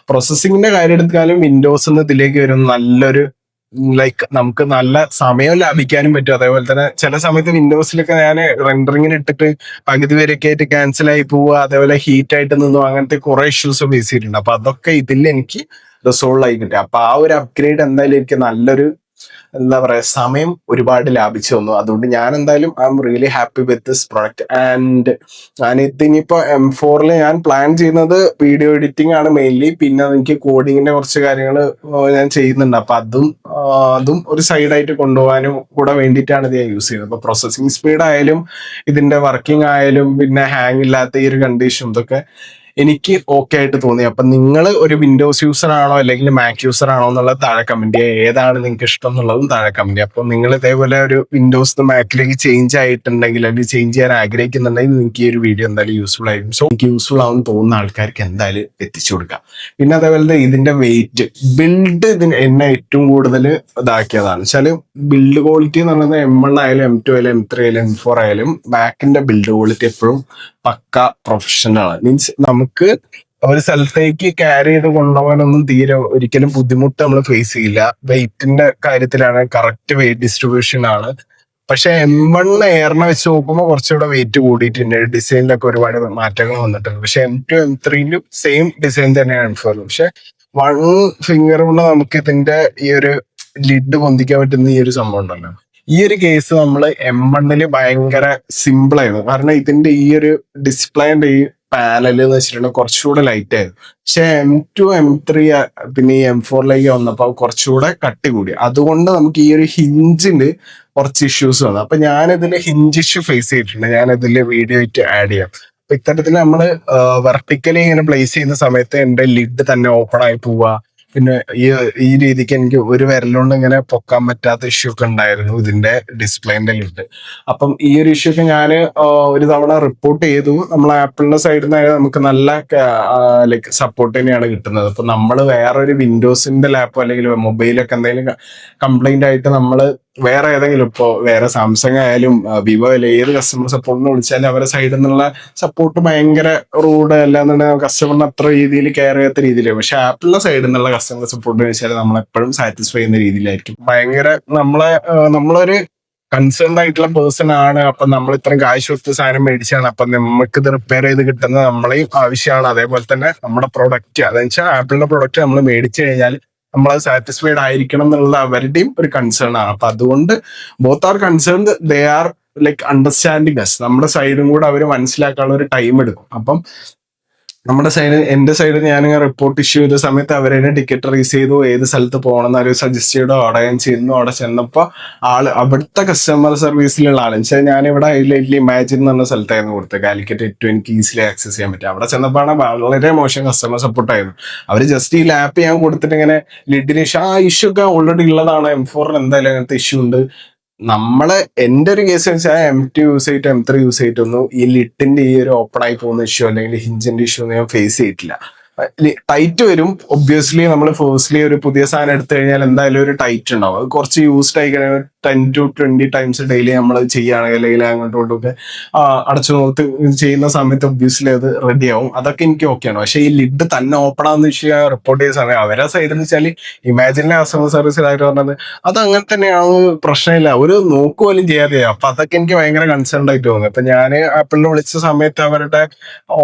പ്രോസസ്സിങ്ങിന്റെ കാര്യം എടുത്താലും വിൻഡോസ് ഇതിലേക്ക് വരും നല്ലൊരു ലൈക്ക് നമുക്ക് നല്ല സമയം ലാഭിക്കാനും പറ്റും. അതേപോലെ തന്നെ ചില സമയത്ത് വിൻഡോസിലൊക്കെ ഞാൻ റെൻഡറിങ്ങിന് ഇട്ടിട്ട് പകുതി വരെയൊക്കെ ആയിട്ട് ക്യാൻസൽ ആയി പോവുക അതേപോലെ ഹീറ്റ് ആയിട്ട് നിന്നു അങ്ങനത്തെ കുറെ ഇഷ്യൂസ് ഫേസ് ചെയ്തിട്ടുണ്ട്. അപ്പൊ അതൊക്കെ ഇതിൽ എനിക്ക് റിസോൾവ് ആയി കിട്ടി. അപ്പൊ ആ ഒരു അപ്ഗ്രേഡ് എന്തായാലും എനിക്ക് നല്ലൊരു എന്താ പറയാ സമയം ഒരുപാട് ലാഭിച്ചു തന്നു. അതുകൊണ്ട് ഞാൻ എന്തായാലും I'm really happy with this product and ഞാൻ ഇതിനിപ്പോ എം ഫോറിൽ ഞാൻ പ്ലാൻ ചെയ്യുന്നത് വീഡിയോ എഡിറ്റിംഗ് ആണ് മെയിൻലി പിന്നെ എനിക്ക് കോഡിങ്ങിന്റെ കുറച്ച് കാര്യങ്ങൾ ഞാൻ ചെയ്യുന്നുണ്ട്. അപ്പൊ അതും അതും ഒരു സൈഡായിട്ട് കൊണ്ടുപോകാനും കൂടെ വേണ്ടിയിട്ടാണ് ഇത് ഞാൻ യൂസ് ചെയ്യുന്നത്. അപ്പൊ പ്രോസസ്സിംഗ് സ്പീഡ് ആയാലും ഇതിന്റെ വർക്കിംഗ് ആയാലും പിന്നെ ഹാങ് ഇല്ലാത്ത ഈ ഒരു കണ്ടീഷൻ ഇതൊക്കെ എനിക്ക് ഓക്കെ ആയിട്ട് തോന്നി. അപ്പൊ നിങ്ങൾ ഒരു വിൻഡോസ് യൂസർ ആണോ അല്ലെങ്കിൽ മാക് യൂസർ ആണോ എന്നുള്ളത് താഴെ കമന്റ് ചെയ്യുക ഏതാണ് നിങ്ങൾക്ക് ഇഷ്ടം എന്നുള്ളതും താഴെ കമന്റ് ചെയ്യുക അപ്പൊ നിങ്ങൾ ഇതേപോലെ ഒരു വിൻഡോസ് മാക്കിലേക്ക് ചേഞ്ച് ആയിട്ടുണ്ടെങ്കിൽ അല്ലെങ്കിൽ ചേഞ്ച് ചെയ്യാൻ ആഗ്രഹിക്കുന്നുണ്ടെങ്കിൽ നിങ്ങൾക്ക് ഈ ഒരു വീഡിയോ എന്തായാലും യൂസ്ഫുൾ ആയിരിക്കും. സോ എനിക്ക് യൂസ്ഫുൾ ആവും തോന്നുന്ന ആൾക്കാർക്ക് എന്തായാലും എത്തിച്ചു കൊടുക്കാം. പിന്നെ അതേപോലെ ഇതിന്റെ വെയിറ്റ് ബിൽഡ് ഇതിന് എന്നെ ഏറ്റവും കൂടുതൽ ഇതാക്കിയതാണ്. വെച്ചാൽ ബിൽഡ് ക്വാളിറ്റി എന്ന് പറയുന്നത് എം വൺ ആയാലും എം ടു ആയാലും എം ത്രീ ആയാലും എം ഫോർ ആയാലും ബാക്കിന്റെ ബിൽഡ് ക്വാളിറ്റി എപ്പോഴും പക്ക പ്രൊഫഷണൽ ആണ്. മീൻസ് നമുക്ക് ഒരു സ്ഥലത്തേക്ക് ക്യാരി ചെയ്ത് കൊണ്ടുപോകാനൊന്നും തീരെ ഒരിക്കലും ബുദ്ധിമുട്ട് നമ്മൾ ഫേസ് ചെയ്യില്ല. വെയിറ്റിന്റെ കാര്യത്തിലാണ് കറക്റ്റ് വെയിറ്റ് ഡിസ്ട്രിബ്യൂഷൻ ആണ്. പക്ഷെ എം വൺ എയറിനെ വെച്ച് നോക്കുമ്പോൾ കുറച്ചുകൂടെ വെയിറ്റ് കൂടിയിട്ടുണ്ട്. ഡിസൈനിലൊക്കെ ഒരുപാട് മാറ്റങ്ങൾ വന്നിട്ടുണ്ട്. പക്ഷെ എം ടു എം ത്രീയിലും സെയിം ഡിസൈൻ തന്നെയാണ് എം പക്ഷെ വൺ ഫിംഗർ കൊണ്ട് നമുക്ക് ഇതിന്റെ ഈ ഒരു ലിഡ് പൊന്തിക്കാൻ പറ്റുന്ന ഈ ഒരു സംഭവം ഉണ്ടല്ലോ. ഈ ഒരു കേസ് നമ്മൾ എം വണ്ണിൽ ഭയങ്കര സിമ്പിൾ ആയിരുന്നു. കാരണം ഇതിന്റെ ഈ ഒരു ഡിസ്പ്ലേന്റെ ഈ പാനൽ എന്ന് വെച്ചിട്ടുണ്ടെങ്കിൽ കുറച്ചുകൂടെ ലൈറ്റ് ആയിരുന്നു. പക്ഷെ എം ടു എം ത്രീ പിന്നെ ഈ എം ഫോറിലേക്ക് വന്നപ്പോൾ കുറച്ചുകൂടെ കട്ടി കൂടി അതുകൊണ്ട് നമുക്ക് ഈ ഒരു ഹിഞ്ചിന് കുറച്ച് ഇഷ്യൂസ് വന്നു. അപ്പൊ ഞാൻ ഇതിൽ ഹിഞ്ച് ഇഷ്യൂ ഫേസ് ചെയ്തിട്ടുണ്ട്. ഞാൻ ഇതിൽ വീഡിയോ ആയിട്ട് ആഡ് ചെയ്യാം. അപ്പൊ ഇത്തരത്തിൽ നമ്മൾ വെർട്ടിക്കലി ഇങ്ങനെ പ്ലേസ് ചെയ്യുന്ന സമയത്ത് എന്റെ ലിഡ് തന്നെ ഓപ്പൺ ആയി പോവുക. പിന്നെ ഈ ഈ രീതിക്ക് എനിക്ക് ഒരു വിരലുകൊണ്ട് ഇങ്ങനെ പൊക്കാൻ പറ്റാത്ത ഇഷ്യൂ ഒക്കെ ഉണ്ടായിരുന്നു ഇതിന്റെ ഡിസ്പ്ലേന്റെ ഉണ്ട് അപ്പം ഈ ഒരു ഇഷ്യൂ ഒക്കെ ഞാൻ ഒരു തവണ റിപ്പോർട്ട് ചെയ്തു. നമ്മൾ ആപ്പിളിന്റെ സൈഡിൽ നിന്ന് നമുക്ക് നല്ല ലൈക്ക് സപ്പോർട്ട് തന്നെയാണ് കിട്ടുന്നത്. അപ്പൊ നമ്മൾ വേറൊരു വിൻഡോസിന്റെ ലാപ്പോ അല്ലെങ്കിൽ മൊബൈലൊക്കെ എന്തെങ്കിലും കംപ്ലൈന്റ് ആയിട്ട് നമ്മൾ വേറെ ഏതെങ്കിലും ഇപ്പോൾ വേറെ സാംസങ് ആയാലും വിവോ ആയാലും ഏത് കസ്റ്റമർ സപ്പോർട്ടിന് വിളിച്ചാലും അവരുടെ സൈഡിൽ നിന്നുള്ള സപ്പോർട്ട് ഭയങ്കര റൂഡ് അല്ലാന്നുണ്ടെങ്കിൽ കസ്റ്റമറിന് അത്ര രീതിയിൽ കെയർ ചെയ്യാത്ത രീതിയിലാണ് പക്ഷെ ആപ്പിളിന്റെ സൈഡിൽ നിന്നുള്ള കസ്റ്റമർ സപ്പോർട്ട് വെച്ചാൽ നമ്മൾ എപ്പോഴും സാറ്റിസ്ഫൈ ചെയ്യുന്ന രീതിയിലായിരിക്കും. ഭയങ്കര നമ്മളെ നമ്മളൊരു കൺസേൺഡ് ആയിട്ടുള്ള പേഴ്സൺ ആണ്. അപ്പൊ നമ്മൾ ഇത്രയും കാശ് കൊടുത്ത് സാധനം മേടിച്ചാണ്. അപ്പൊ നമുക്ക് ഇത് റിപ്പയർ ചെയ്ത് കിട്ടുന്നത് നമ്മളെയും ആവശ്യമാണ്. അതേപോലെ തന്നെ നമ്മുടെ പ്രൊഡക്റ്റ് അതെന്ന് വെച്ചാൽ ആപ്പിളിന്റെ പ്രൊഡക്റ്റ് നമ്മൾ മേടിച്ചു കഴിഞ്ഞാൽ നമ്മൾ സാറ്റിസ്ഫൈഡ് ആയിരിക്കണം എന്നുള്ള അവരുടെയും ഒരു കൺസേൺ ആണ്. അപ്പൊ അതുകൊണ്ട് both are concern they are like understanding as നമ്മുടെ സൈഡും കൂടെ അവർ മനസ്സിലാക്കാനുള്ള ഒരു ടൈം എടുക്കും. അപ്പം നമ്മുടെ സൈഡ് എന്റെ സൈഡിൽ ഞാൻ റിപ്പോർട്ട് ഇഷ്യൂ ചെയ്ത സമയത്ത് അവരെന്നെ ടിക്കറ്റ് റീസ് ചെയ്തു ഏത് സ്ഥലത്ത് പോകണം അവർ സജസ്റ്റ് ചെയ്തോ അവിടെ ഞാൻ ചെന്നു അവിടെ ചെന്നപ്പോ ആൾ അവിടുത്തെ കസ്റ്റമർ സർവീസിലുള്ള ആൾ. വെച്ചാൽ ഇവിടെ ഹൈലൈറ്റിൽ ഇമാജിൻ എന്ന സ്ഥലത്തായിരുന്നു കൊടുത്തത്. കാലിക്കറ്റ് ഏറ്റവും എനിക്ക് ഈസിലി ആക്സസ് ചെയ്യാൻ പറ്റും അവിടെ ചെന്നപ്പോഴാണ് വളരെ മോശം കസ്റ്റമർ സപ്പോർട്ട് ആയിരുന്നു അവർ ജസ്റ്റ് ഈ ലാപ്പ് ഞാൻ കൊടുത്തിട്ട് ഇങ്ങനെ ലിഡിന് ആ ഇഷ്യൂ ഒക്കെ ഓൾറെഡി ഉള്ളതാണ്. എം ഫോറിന് എന്തായാലും അങ്ങനത്തെ ഇഷ്യൂ ഉണ്ട്. നമ്മൾ എന്റെ ഒരു കേസ് വെച്ചാൽ എം ടു യൂസ് ചെയ്തിട്ട് എം ത്രീ യൂസ് ചെയ്തിട്ടൊന്നും ഈ ലിറ്റിന്റെ ഈ ഒരു ഓപ്പൺ ആയി പോകുന്ന ഇഷ്യൂ അല്ലെങ്കിൽ ഹിഞ്ചിന്റെ ഇഷ്യൂ ഒന്നും ഞാൻ ഫേസ് ചെയ്തിട്ടില്ല. ടൈറ്റ് വരും. ഒബ്വിയസ്ലി നമ്മൾ ഫേഴ്സ്ലി ഒരു പുതിയ സാധനം എടുത്തു കഴിഞ്ഞാൽ എന്തായാലും ഒരു ടൈറ്റ് ഉണ്ടാവും. അത് കുറച്ച് യൂസ്ഡ് ആയി കഴിഞ്ഞാൽ ten to twenty times daily നമ്മൾ ചെയ്യുകയാണെങ്കിൽ അല്ലെങ്കിൽ അങ്ങോട്ടും ഇങ്ങോട്ടും അടച്ചു നോത്ത് ചെയ്യുന്ന സമയത്ത് ഒബ്വിയസ്ലി അത് റെഡി ആവും. അതൊക്കെ എനിക്ക് ഓക്കെയാണ് പക്ഷേ ഈ ലിഡ് തന്നെ ഓപ്പൺ ആണെന്ന് വെച്ചാൽ റിപ്പോർട്ട് ചെയ്ത സമയം അവരെ സൈഡിൽ വെച്ചാൽ ഇമാജിനിലെ കസ്റ്റമർ സർവീസിലായിട്ട് പറഞ്ഞത് അത് അങ്ങനെ തന്നെയാണ് പ്രശ്നമില്ല. ഒരു നോക്കുപോലും ചെയ്യാതെ. അപ്പൊ അതൊക്കെ എനിക്ക് ഭയങ്കര കൺസേൺ ആയിട്ട് തോന്നുന്നു. അപ്പൊ ഞാൻ ആപ്പിളിനെ വിളിച്ച സമയത്ത് അവരുടെ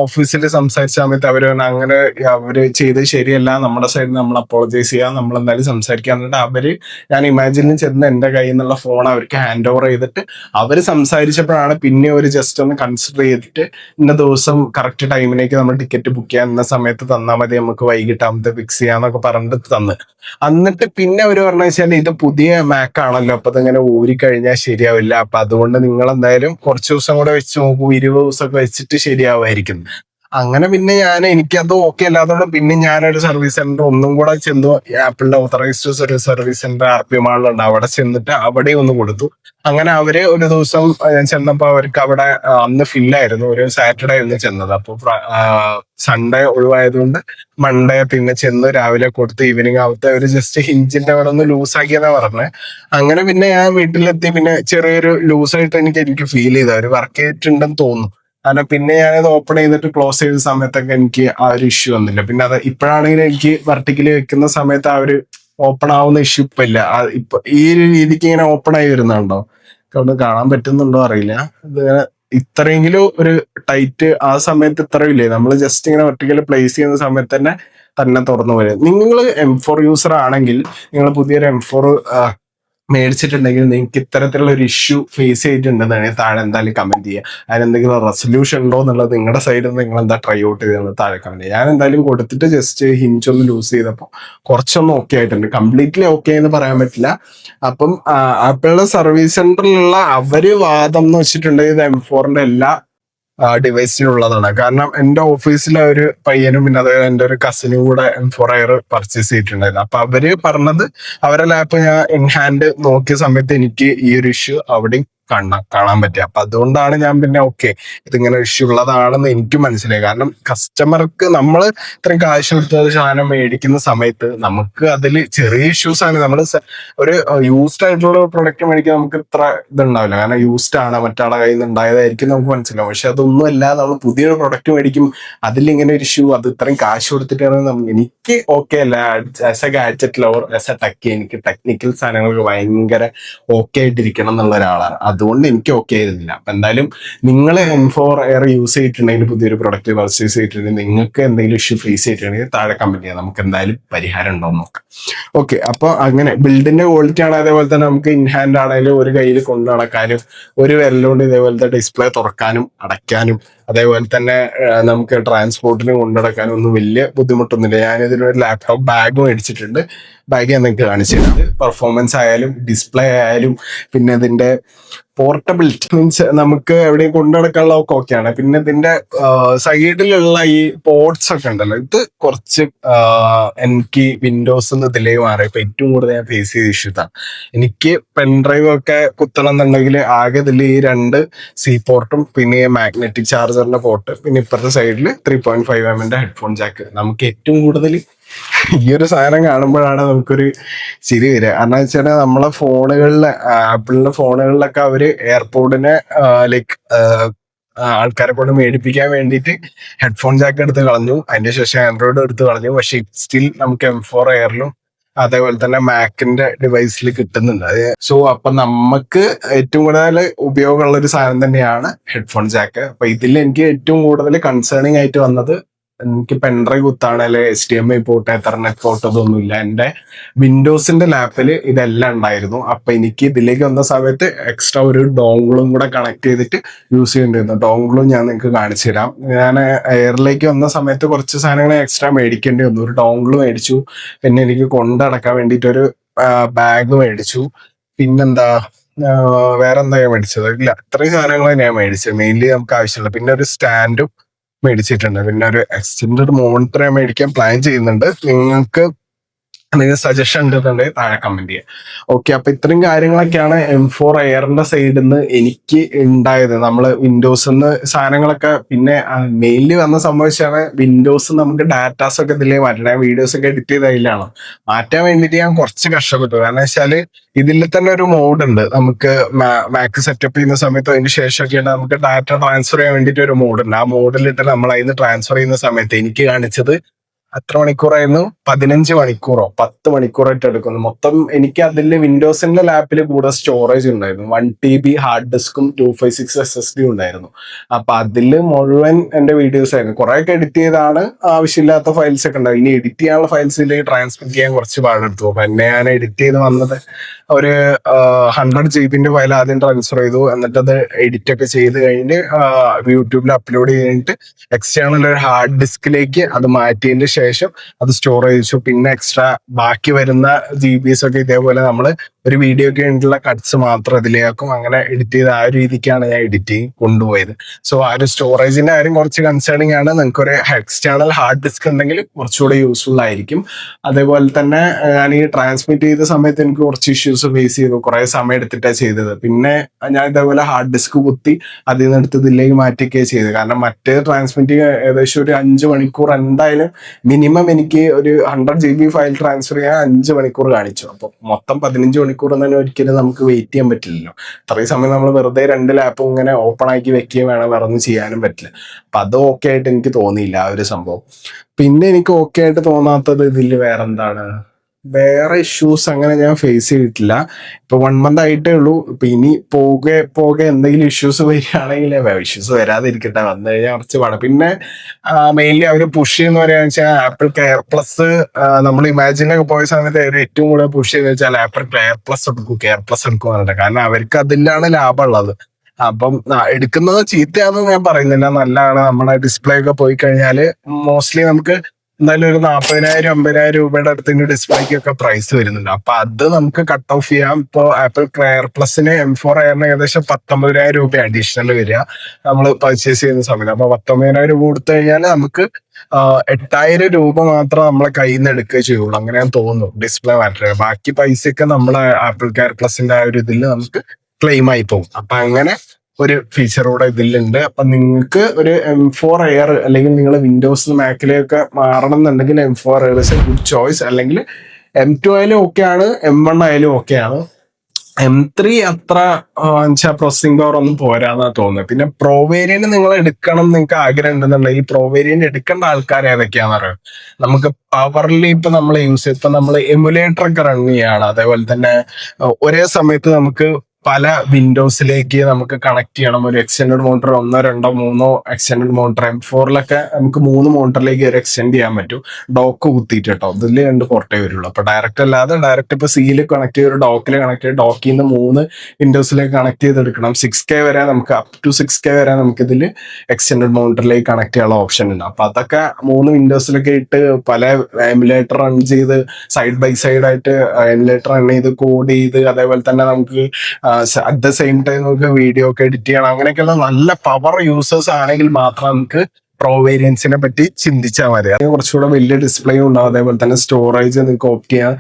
ഓഫീസിൽ സംസാരിച്ച സമയത്ത് അവർ അങ്ങനെ അവർ ചെയ്ത് ശരിയല്ല നമ്മുടെ സൈഡിൽ നമ്മൾ അപ്പോളജൈസ് ചെയ്യാം നമ്മൾ എന്തായാലും സംസാരിക്കാൻ എന്നിട്ട് അവർ ഞാൻ ഇമാജിനിൽ ചെന്ന് എന്റെ കയ്യിൽ നിന്നുള്ള ഫോൺ അവർക്ക് ഹാൻഡ് ഓവർ ചെയ്തിട്ട് അവർ സംസാരിച്ചപ്പോഴാണ് പിന്നെ ഒരു ജസ്റ്റ് ഒന്ന് കൺസിഡർ ചെയ്തിട്ട് ഇന്ന ദിവസം കറക്റ്റ് ടൈമിലേക്ക് നമ്മൾ ടിക്കറ്റ് ബുക്ക് ചെയ്യാൻ എന്ന സമയത്ത് തന്നാൽ മതി നമുക്ക് വൈകിട്ടാമത്തെ ഫിക്സ് ചെയ്യാന്നൊക്കെ പറഞ്ഞിട്ട് തന്ന്. എന്നിട്ട് പിന്നെ അവർ പറഞ്ഞു വെച്ചാൽ ഇത് പുതിയ മാക്ക് ആണല്ലോ അപ്പൊ അതിങ്ങനെ ഊരിക്കഴിഞ്ഞാൽ ശരിയാവില്ല. അപ്പൊ അതുകൊണ്ട് നിങ്ങൾ എന്തായാലും കുറച്ച് ദിവസം കൂടെ വെച്ച് നോക്കൂ ഇരുപത് ദിവസമൊക്കെ വെച്ചിട്ട് ശരിയാവുമായിരിക്കും. അങ്ങനെ പിന്നെ ഞാൻ എനിക്കത് ഓക്കെ അല്ലാത്തതുകൊണ്ട് പിന്നെ ഞാനൊരു സർവീസ് സെന്റർ ഒന്നും കൂടെ ചെന്നു ആപ്പിളിന്റെ ഓത്തറൈസ്ഡ് ഒരു സർവീസ് സെന്റർ ആർ പി മാളിലുണ്ട് അവിടെ ചെന്നിട്ട് അവിടെ ഒന്ന് കൊടുത്തു. അങ്ങനെ അവർ ഒരു ദിവസം ഞാൻ ചെന്നപ്പോ അവർക്ക് അവിടെ അന്ന് ഫില്ലായിരുന്നു ഒരു സാറ്റർഡേ ആയിരുന്നു ചെന്നത്. അപ്പൊ സൺഡേ ഒഴിവായതുകൊണ്ട് മൺഡേ പിന്നെ ചെന്ന് രാവിലെ കൊടുത്ത് ഈവനിങ് ആവത്തെ ഒരു ജസ്റ്റ് ഹിഞ്ചിന്റെ അവിടെ ഒന്ന് ലൂസ് ആക്കിയെന്നാ പറഞ്ഞത് അങ്ങനെ പിന്നെ ഞാൻ വീട്ടിലെത്തി. പിന്നെ ചെറിയൊരു ലൂസായിട്ട് എനിക്ക് എനിക്ക് ഫീൽ ചെയ്ത. ഒരു വർക്ക് ചെയ്തിട്ടുണ്ടെന്ന് തോന്നുന്നു. കാരണം പിന്നെ ഞാനത് ഓപ്പൺ ചെയ്തിട്ട് ക്ലോസ് ചെയ്ത സമയത്തൊക്കെ എനിക്ക് ആ ഒരു ഇഷ്യൂ വന്നില്ല. പിന്നെ അത് ഇപ്പോഴാണെങ്കിലും എനിക്ക് വെർട്ടിക്കലി വെക്കുന്ന സമയത്ത് ആ ഒരു ഓപ്പൺ ആവുന്ന ഇഷ്യൂ ഇപ്പൊ ഇല്ല. ഇപ്പൊ ഈ ഒരു രീതിക്ക് ഇങ്ങനെ ഓപ്പൺ ആയി വരുന്നുണ്ടോ? അവിടെ കാണാൻ പറ്റുന്നുണ്ടോ അറിയില്ല. ഇതിങ്ങനെ ഇത്രയെങ്കിലും ഒരു ടൈറ്റ് ആ സമയത്ത് ഇത്രയും ഇല്ലേ? നമ്മൾ ജസ്റ്റ് ഇങ്ങനെ വെർട്ടിക്കലി പ്ലേസ് ചെയ്യുന്ന സമയത്ത് തന്നെ തന്നെ തുറന്നു വരും നിങ്ങൾ എം ഫോർ യൂസർ ആണെങ്കിൽ നിങ്ങൾ പുതിയൊരു എം ഫോർ മേടിച്ചിട്ടുണ്ടെങ്കിൽ നിങ്ങൾക്ക് ഇത്തരത്തിലുള്ള ഒരു ഇഷ്യൂ ഫേസ് ചെയ്തിട്ടുണ്ടെന്നാണെങ്കിൽ താഴെ എന്തായാലും കമന്റ് ചെയ്യുക. അതിനെന്തെങ്കിലും റെസൊല്യൂഷൻ ഉണ്ടോ എന്നുള്ളത് നിങ്ങളുടെ സൈഡിൽ നിന്ന് നിങ്ങൾ എന്താ ട്രൈ ഔട്ട് ചെയ്തെന്ന് താഴെ കമന്റ് ചെയ്യുക. ഞാൻ എന്തായാലും കൊടുത്തിട്ട് ജസ്റ്റ് ഹിഞ്ച് ഒന്ന് ലൂസ് ചെയ്തപ്പോൾ കുറച്ചൊന്നും ഓക്കെ ആയിട്ടുണ്ട്. കംപ്ലീറ്റ്ലി ഓക്കെ എന്ന് പറയാൻ പറ്റില്ല. അപ്പം ആപ്പിളിന്റെ സർവീസ് സെന്ററിലുള്ള അവർ വാദം എന്ന് വെച്ചിട്ടുണ്ടെങ്കിൽ എം ഫോറിന്റെ എല്ലാ ഡിവൈസിലുള്ളതാണ് കാരണം എന്റെ ഓഫീസിലെ ഒരു പയ്യനും പിന്നെ അതുപോലെ എന്റെ ഒരു കസിനും കൂടെ ഫോർ എയർ പർച്ചേസ് ചെയ്തിട്ടുണ്ടായിരുന്നു. അപ്പൊ അവർ പറഞ്ഞത് അവരെ ലാപ്പ് ഞാൻ ഇൻ ഹാൻഡ് നോക്കിയ സമയത്ത് എനിക്ക് ഈ ഒരു ഇഷ്യൂ അവിടെയും കാണാൻ കാണാൻ പറ്റുക. അപ്പൊ അതുകൊണ്ടാണ് ഞാൻ പിന്നെ ഓക്കെ ഇതിങ്ങനെ ഇഷ്യൂ ഉള്ളതാണെന്ന് എനിക്ക് മനസ്സിലായി. കാരണം കസ്റ്റമർക്ക് നമ്മൾ ഇത്രയും കാശ് കൊടുത്ത് സാധനം മേടിക്കുന്ന സമയത്ത് നമുക്ക് അതിൽ ചെറിയ ഇഷ്യൂസ് ആണ്. നമ്മൾ ഒരു യൂസ്ഡ് ആയിട്ടുള്ള പ്രൊഡക്റ്റ് മേടിക്കാൻ നമുക്ക് ഇത്ര ഇതുണ്ടാവില്ല. കാരണം യൂസ്ഡ് ആണ് മറ്റാളെ കയ്യിൽ നിന്ന് ഉണ്ടായതായിരിക്കും നമുക്ക് മനസ്സിലാവും. പക്ഷെ അതൊന്നും അല്ല നമ്മൾ പുതിയൊരു പ്രൊഡക്റ്റ് മേടിക്കും അതിലിങ്ങനെ ഒരു ഇഷ്യൂ അത് ഇത്രയും കാശ് കൊടുത്തിട്ടാണ് എനിക്ക് ഓക്കെ അല്ല. As a gadget lover as a techie എനിക്ക് ടെക്നിക്കൽ സാധനങ്ങൾക്ക് ഭയങ്കര ഓക്കെ ആയിട്ടിരിക്കണം എന്നുള്ള ഒരാളാണ്. അതുകൊണ്ട് എനിക്ക് ഓക്കെ ആയിരുന്നില്ല. അപ്പൊ എന്തായാലും നിങ്ങൾ എം ഫോർ എയർ യൂസ് ചെയ്തിട്ടുണ്ടെങ്കിൽ പുതിയൊരു പ്രൊഡക്റ്റ് പർച്ചേസ് ചെയ്തിട്ടുണ്ടെങ്കിൽ നിങ്ങൾക്ക് എന്തെങ്കിലും ഇഷ്യൂ ഫേസ് ചെയ്തിട്ടുണ്ടെങ്കിൽ താഴെ കമന്റ് ചെയ്യാം. നമുക്ക് എന്തായാലും പരിഹാരം ഉണ്ടോ എന്ന് നോക്കാം. ഓക്കെ അപ്പൊ അങ്ങനെ ബിൽഡിന്റെ ക്വാളിറ്റി ആണ് അതേപോലെ തന്നെ നമുക്ക് ഇൻഹാൻഡ് ആണെങ്കിലും ഒരു കയ്യിൽ കൊണ്ടു നടക്കാനും ഒരു വിരലുകൊണ്ട് ഇതേപോലത്തെ ഡിസ്പ്ലേ തുറക്കാനും അടയ്ക്കാനും അതേപോലെ തന്നെ നമുക്ക് ട്രാൻസ്പോർട്ടിന് കൊണ്ടുനടക്കാനും ഒന്നും വലിയ ബുദ്ധിമുട്ടൊന്നുമില്ല. ഞാൻ ഒരു ലാപ്ടോപ്പ് ബാഗ് മേടിച്ചിട്ടുണ്ട്. ബാഗ് ഞാൻ നിങ്ങൾക്ക് കാണിച്ചിട്ടുണ്ട് പെർഫോമൻസ് ആയാലും ഡിസ്പ്ലേ ആയാലും പിന്നെ ഇതിന്റെ പോർട്ടബിലിറ്റി മീൻസ് നമുക്ക് എവിടെയും കൊണ്ടു നടക്കാനുള്ള ഒക്കെ ഓക്കെയാണ് പിന്നെ ഇതിന്റെ സൈഡിലുള്ള ഈ പോർട്സ് ഒക്കെ ഉണ്ടല്ലോ ഇത് കുറച്ച് എനിക്ക് വിൻഡോസ് ഇതിലേ മാറി. ഇപ്പൊ ഏറ്റവും കൂടുതൽ ഞാൻ ഫേസ് ചെയ്ത ഇഷ്യൂ ഇതാണ്. എനിക്ക് പെൻഡ്രൈവ് ഒക്കെ കുത്തണം എന്നുണ്ടെങ്കിൽ ആകെ ഇതിൽ ഈ രണ്ട് സി പോർട്ടും പിന്നെ മാഗ്നറ്റിക് ചാർജറിന്റെ പോർട്ട് പിന്നെ ഇപ്പുറത്തെ സൈഡിൽ ത്രീ പോയിന്റ് ഫൈവ് എമ്മിന്റെ ഹെഡ്ഫോൺ ജാക്ക് നമുക്ക് ഏറ്റവും കൂടുതൽ ഈ ഒരു സാധനം കാണുമ്പോഴാണ് നമുക്കൊരു ചിരി വരിക. കാരണം വെച്ചാൽ നമ്മളെ ഫോണുകളിൽ ആപ്പിളിന്റെ ഫോണുകളിലൊക്കെ അവർ എയർപോർട്ടിനെ ലൈക്ക് ആൾക്കാരെ കൊണ്ട് മേടിപ്പിക്കാൻ വേണ്ടിയിട്ട് ഹെഡ്ഫോൺ ജാക്ക് എടുത്ത് കളഞ്ഞു. അതിന്റെ ശേഷം ആൻഡ്രോയിഡ് എടുത്ത് കളഞ്ഞു. പക്ഷെ സ്റ്റിൽ നമുക്ക് എം ഫോർ എയറിലും അതേപോലെ തന്നെ മാക്കിന്റെ ഡിവൈസിൽ കിട്ടുന്നുണ്ട്. സോ അപ്പൊ നമുക്ക് ഏറ്റവും കൂടുതൽ ഉപയോഗമുള്ള ഒരു സാധനം തന്നെയാണ് ഹെഡ്ഫോൺ ജാക്ക്. അപ്പൊ ഇതിൽ എനിക്ക് ഏറ്റവും കൂടുതൽ കൺസേണിങ് ആയിട്ട് വന്നത് എനിക്ക് പെൻഡ്രൈവ് കുത്താണ് അല്ലെ H D M I port ethernet port ഇല്ല എന്റെ വിൻഡോസിന്റെ ലാപ്പിൽ ഇതെല്ലാം ഉണ്ടായിരുന്നു. അപ്പൊ എനിക്ക് ഇതിലേക്ക് വന്ന സമയത്ത് എക്സ്ട്രാ ഒരു ഡോങ്കിളും കൂടെ കണക്ട് ചെയ്തിട്ട് യൂസ് ചെയ്യേണ്ടിരുന്നു ഡോങ്കിളും ഞാൻ നിങ്ങൾക്ക് കാണിച്ചു തരാം. ഞാൻ എയറിലേക്ക് വന്ന സമയത്ത് കുറച്ച് സാധനങ്ങൾ എക്സ്ട്രാ മേടിക്കേണ്ടി വന്നു. ഒരു ഡോങ്കിൾ മേടിച്ചു. പിന്നെ എനിക്ക് കൊണ്ടടക്കാൻ വേണ്ടിയിട്ട് ഒരു ബാഗ് മേടിച്ചു. പിന്നെന്താ വേറെന്താ ഞാൻ മേടിച്ചത്? ഇല്ല അത്രയും സാധനങ്ങളാണ് ഞാൻ മേടിച്ചത്. മെയിൻലി നമുക്ക് ആവശ്യമുള്ള പിന്നെ ഒരു സ്റ്റാൻഡും മേടിച്ചിട്ടുണ്ട്. പിന്നെ ഒരു എക്സ്റ്റൻഡ് മോണിറ്റർ മേടിക്കാൻ പ്ലാൻ ചെയ്യുന്നുണ്ട്. നിങ്ങൾക്ക് എന്തെങ്കിലും സജഷൻ ഉണ്ടെന്നുണ്ടെങ്കിൽ താഴെ കമന്റ് ചെയ്യുക ഓക്കെ അപ്പൊ ഇത്രയും കാര്യങ്ങളൊക്കെയാണ് എം ഫോർ എയറിന്റെ സൈഡിൽ നിന്ന് എനിക്ക് ഉണ്ടായത് നമ്മൾ വിൻഡോസ് സാധനങ്ങളൊക്കെ പിന്നെ മെയിൻലി വന്ന സംഭവിച്ചാണ് വിൻഡോസ് നമുക്ക് ഡാറ്റാസ് ഒക്കെ ഇതിലേ മാറ്റാൻ വീഡിയോസ് ഒക്കെ എഡിറ്റ് ചെയ്ത അതിലാണ് മാറ്റാൻ വേണ്ടിയിട്ട് ഞാൻ കുറച്ച് കഷ്ടപ്പെട്ടു. കാരണം വെച്ചാൽ ഇതിൽ തന്നെ ഒരു മോഡ് ഉണ്ട്. നമുക്ക് മാക്ക് സെറ്റപ്പ് ചെയ്യുന്ന സമയത്ത് അതിന് ശേഷമൊക്കെ നമുക്ക് ഡാറ്റ ട്രാൻസ്ഫർ ചെയ്യാൻ വേണ്ടിയിട്ട് ഒരു മോഡ് ഉണ്ട്. ആ മോഡിലിട്ട് നമ്മൾ അതിന് ട്രാൻസ്ഫർ ചെയ്യുന്ന സമയത്ത് എനിക്ക് കാണിച്ചത് എത്ര മണിക്കൂറായിരുന്നു? പതിനഞ്ച് മണിക്കൂറോ? പത്ത് മണിക്കൂറായിട്ട് എടുക്കുന്നു. മൊത്തം എനിക്ക് അതിൽ വിൻഡോസിന്റെ ലാപ്പിൽ കൂടെ സ്റ്റോറേജ് ഉണ്ടായിരുന്നു. One T B hard ഡിസ്കും two five six S S D ഉണ്ടായിരുന്നു. അപ്പൊ അതിൽ മുഴുവൻ എന്റെ വീഡിയോസ് ആയിരുന്നു. കുറെ ഒക്കെ എഡിറ്റ് ചെയ്താണ്. ആവശ്യമില്ലാത്ത ഫയൽസ് ഒക്കെ ഉണ്ടാവും ഇനി എഡിറ്റ് ചെയ്യാനുള്ള ഫയൽസ് ഇല്ലെങ്കിൽ ട്രാൻസ്മിറ്റ് ചെയ്യാൻ കുറച്ച് പാടെടുത്തു അപ്പൊ എന്നെ ഞാൻ എഡിറ്റ് ചെയ്ത് വന്നത് ഒരു ഹൺഡ്രഡ് ജി ബിന്റെ ഫയൽ ആദ്യം ട്രാൻസ്ഫർ ചെയ്തു. എന്നിട്ട് അത് എഡിറ്റ് ഒക്കെ ചെയ്ത് കഴിഞ്ഞ് യൂട്യൂബിൽ അപ്ലോഡ് ചെയ്തിട്ട് എക്സ്റ്റേണൽ ഒരു ഹാർഡ് ഡിസ്കിലേക്ക് അത് മാറ്റിയതിന്റെ ശേഷം അത് സ്റ്റോർ ചെയ്തു. പിന്നെ എക്സ്ട്രാ ബാക്കി വരുന്ന ജി ബിസ് ഒക്കെ ഇതേപോലെ നമ്മൾ ഒരു വീഡിയോക്ക് വേണ്ടിയുള്ള കട്ട്സ് മാത്രം അതിലേക്കും അങ്ങനെ എഡിറ്റ് ചെയ്ത് ആ രീതിക്കാണ് ഞാൻ എഡിറ്റിംഗ് കൊണ്ടുപോയത്. സോ ആ ഒരു സ്റ്റോറേജിന്റെ കാര്യം കുറച്ച് കൺസേണിംഗ് ആണ്. നിങ്ങൾക്ക് ഒരു എക്സ്റ്റേണൽ ഹാർഡ് ഡിസ്ക് ഉണ്ടെങ്കിൽ കുറച്ചുകൂടെ യൂസ്ഫുൾ ആയിരിക്കും. അതേപോലെ തന്നെ ഞാൻ ഈ ട്രാൻസ്മിറ്റ് ചെയ്ത സമയത്ത് എനിക്ക് കുറച്ച് ഇഷ്യൂസ് ഫേസ് ചെയ്തു. കുറെ സമയം എടുത്തിട്ടാണ് ചെയ്തത്. പിന്നെ ഞാൻ ഇതേപോലെ ഹാർഡ് ഡിസ്ക് കുത്തി അതിൽ നിന്ന് എടുത്ത് ഇതിലേക്ക് മാറ്റിയൊക്കെ ചെയ്തത്. കാരണം മറ്റേ ട്രാൻസ്മിറ്റ് ഏകദേശം ഒരു അഞ്ച് മണിക്കൂർ എന്തായാലും മിനിമം എനിക്ക് ഒരു hundred G B file transfer ചെയ്യാൻ അഞ്ച് മണിക്കൂർ കാണിച്ചു. അപ്പൊ മൊത്തം പതിനഞ്ച് തന്നെ ഒരിക്കലും നമുക്ക് വെയിറ്റ് ചെയ്യാൻ പറ്റില്ലല്ലോ. അത്രയും സമയം നമ്മൾ വെറുതെ രണ്ട് ലാപ്പും ഇങ്ങനെ ഓപ്പൺ ആക്കി വെക്കുകയും വേണം വേറെ ഒന്നും ചെയ്യാനും പറ്റില്ല. അപ്പൊ അത് ഓക്കെ ആയിട്ട് എനിക്ക് തോന്നിയില്ല ആ ഒരു സംഭവം. പിന്നെ എനിക്ക് ഓക്കെ ആയിട്ട് തോന്നാത്തത് ഇതിൽ വേറെ എന്താണ് വേറെ ഇഷ്യൂസ് അങ്ങനെ ഞാൻ ഫേസ് ചെയ്തിട്ടില്ല. ഇപ്പൊ വൺ മന്ത് ആയിട്ടേ ഉള്ളൂ. ഇപ്പൊ ഇനി പോകെ പോകെ എന്തെങ്കിലും ഇഷ്യൂസ് വരികയാണെങ്കിൽ ഇഷ്യൂസ് വരാതിരിക്കട്ടെ. വന്നു കഴിഞ്ഞാൽ കുറച്ച് പാടാം. പിന്നെ മെയിൻലി അവർ പുഷ് ചെയ്യുന്ന പറയാന്ന് വെച്ചാൽ ആപ്പിൾ കെയർ പ്ലസ് നമ്മൾ ഇമാജിനൊക്കെ പോയ സമയത്ത് അവർ ഏറ്റവും കൂടുതൽ പുഷ് ചെയ്യുന്ന വെച്ചാൽ ആപ്പിൾ കെയർ പ്ലസ് എടുക്കും കെയർ പ്ലസ് എടുക്കും പറഞ്ഞിട്ട്. കാരണം അവർക്ക് അതിലാണ് ലാഭം ഉള്ളത്. അപ്പം എടുക്കുന്നത് ചീത്തയാണെന്ന് ഞാൻ പറയുന്നില്ല. നല്ലതാണ്. നമ്മുടെ ഡിസ്പ്ലേ ഒക്കെ പോയി കഴിഞ്ഞാൽ മോസ്റ്റ്ലി നമുക്ക് എന്തായാലും ഒരു നാൽപ്പതിനായിരം അമ്പതിനായിരം രൂപയുടെ അടുത്തിന്റെ ഡിസ്പ്ലേക്ക് ഒക്കെ പ്രൈസ് വരുന്നുണ്ട്. അപ്പൊ അത് നമുക്ക് കട്ട് ഓഫ് ചെയ്യാം. ഇപ്പോൾ ആപ്പിൾ ക്ലയർ പ്ലസിന് എം ഫോർ എയറിന് ഏകദേശം പത്തൊമ്പതിനായിരം രൂപ അഡീഷണൽ വരിക. നമ്മൾ പർച്ചേസ് ചെയ്യുന്ന സമയത്ത്. അപ്പൊ പത്തൊമ്പതിനായിരം രൂപ കൊടുത്തു കഴിഞ്ഞാൽ നമുക്ക് എട്ടായിരം രൂപ മാത്രം നമ്മളെ കയ്യിൽ നിന്ന് എടുക്കുകയും ചെയ്യുള്ളൂ. അങ്ങനെ തോന്നുന്നു. ഡിസ്പ്ലേ മാറ്റർ ബാക്കി പൈസയൊക്കെ നമ്മളെ ആപ്പിൾ കെയർ പ്ലസിന്റെ ആ ഒരു ഇതിൽ നമുക്ക് ക്ലെയിം ആയി പോകും. അപ്പൊ അങ്ങനെ ഒരു ഫീച്ചർ കൂടെ ഇതിലുണ്ട്. അപ്പൊ നിങ്ങൾക്ക് ഒരു എം ഫോർ എയർ അല്ലെങ്കിൽ നിങ്ങൾ വിൻഡോസ് മാക്കിലേക്ക് മാറണം എന്നുണ്ടെങ്കിൽ M four air is a good choice അല്ലെങ്കിൽ എം ടു ആയാലും ആണ് എം വൺ ആയാലും ആണ്. എം ത്രീ അത്ര വെച്ചാൽ പ്രോസസിംഗ് പവർ ഒന്നും പോരാന്നാ തോന്നുന്നത് പിന്നെ പ്രോ നിങ്ങൾ എടുക്കണം നിങ്ങൾക്ക് ആഗ്രഹം ഉണ്ടെന്നുണ്ടെങ്കിൽ പ്രോ വേരിയന്റ് എടുക്കേണ്ട ആൾക്കാർ ഏതൊക്കെയാണെന്ന് അറിയാം? നമുക്ക് പവറിൽ ഇപ്പൊ നമ്മൾ യൂസ് ചെയ്ത് ഇപ്പൊ നമ്മൾ എമുലേറ്റർ ഒക്കെ റൺ ചെയ്യാണ്. അതേപോലെ തന്നെ ഒരേ സമയത്ത് നമുക്ക് പല വിൻഡോസിലേക്ക് നമുക്ക് കണക്ട് ചെയ്യണം. ഒരു എക്സ്റ്റൻഡ് മോണിറ്റർ ഒന്നോ രണ്ടോ മൂന്നോ എക്സ്റ്റൻഡ് മോണിറ്റർ എം ഫോറിലൊക്കെ നമുക്ക് മൂന്ന് മോണിറ്ററിലേക്ക് ഒരു എക്സ്റ്റെൻഡ് ചെയ്യാൻ പറ്റും. ഡോക്ക് കുത്തിയിട്ട് കേട്ടോ. ഇതിൽ രണ്ട് പോർട്ടേ വരുള്ളൂ. അപ്പൊ ഡയറക്റ്റ് അല്ലാതെ ഡയറക്റ്റ് ഇപ്പൊ സിയിൽ കണക്ട് ചെയ്ത് ഒരു ഡോക്കിൽ കണക്ട് ചെയ്ത് ഡോക്കിൽ നിന്ന് മൂന്ന് വിൻഡോസിലേക്ക് കണക്ട് ചെയ്തെടുക്കണം. സിക്സ് കെ വരെ നമുക്ക് അപ് ടു സിക്സ് കെ വരെ നമുക്ക് ഇതിൽ എക്സ്റ്റൻഡ് മോണിറ്ററിലേക്ക് കണക്ട് ചെയ്യാനുള്ള ഓപ്ഷൻ ഉണ്ട് അപ്പൊ അതൊക്കെ മൂന്ന് വിൻഡോസിലൊക്കെ ഇട്ട് പല എമുലേറ്റർ റൺ ചെയ്ത് സൈഡ് ബൈ സൈഡ് ആയിട്ട് എമുലേറ്റർ റൺ ചെയ്ത് കോഡ് ചെയ്ത് അതേപോലെ തന്നെ നമുക്ക് അറ്റ് ദ സെയിം ടൈം നമുക്ക് വീഡിയോ ഒക്കെ എഡിറ്റ് ചെയ്യണം. അങ്ങനെയൊക്കെയുള്ള നല്ല പവർ യൂസേഴ്സ് ആണെങ്കിൽ മാത്രം നമുക്ക് പ്രോ വേരിയൻസിനെ പറ്റി ചിന്തിച്ചാൽ മതി. കുറച്ചുകൂടെ വലിയ ഡിസ്പ്ലേ ഉണ്ടാവും. അതേപോലെ തന്നെ സ്റ്റോറേജ് നിങ്ങൾക്ക് ഓപ്റ്റ് ചെയ്യാം.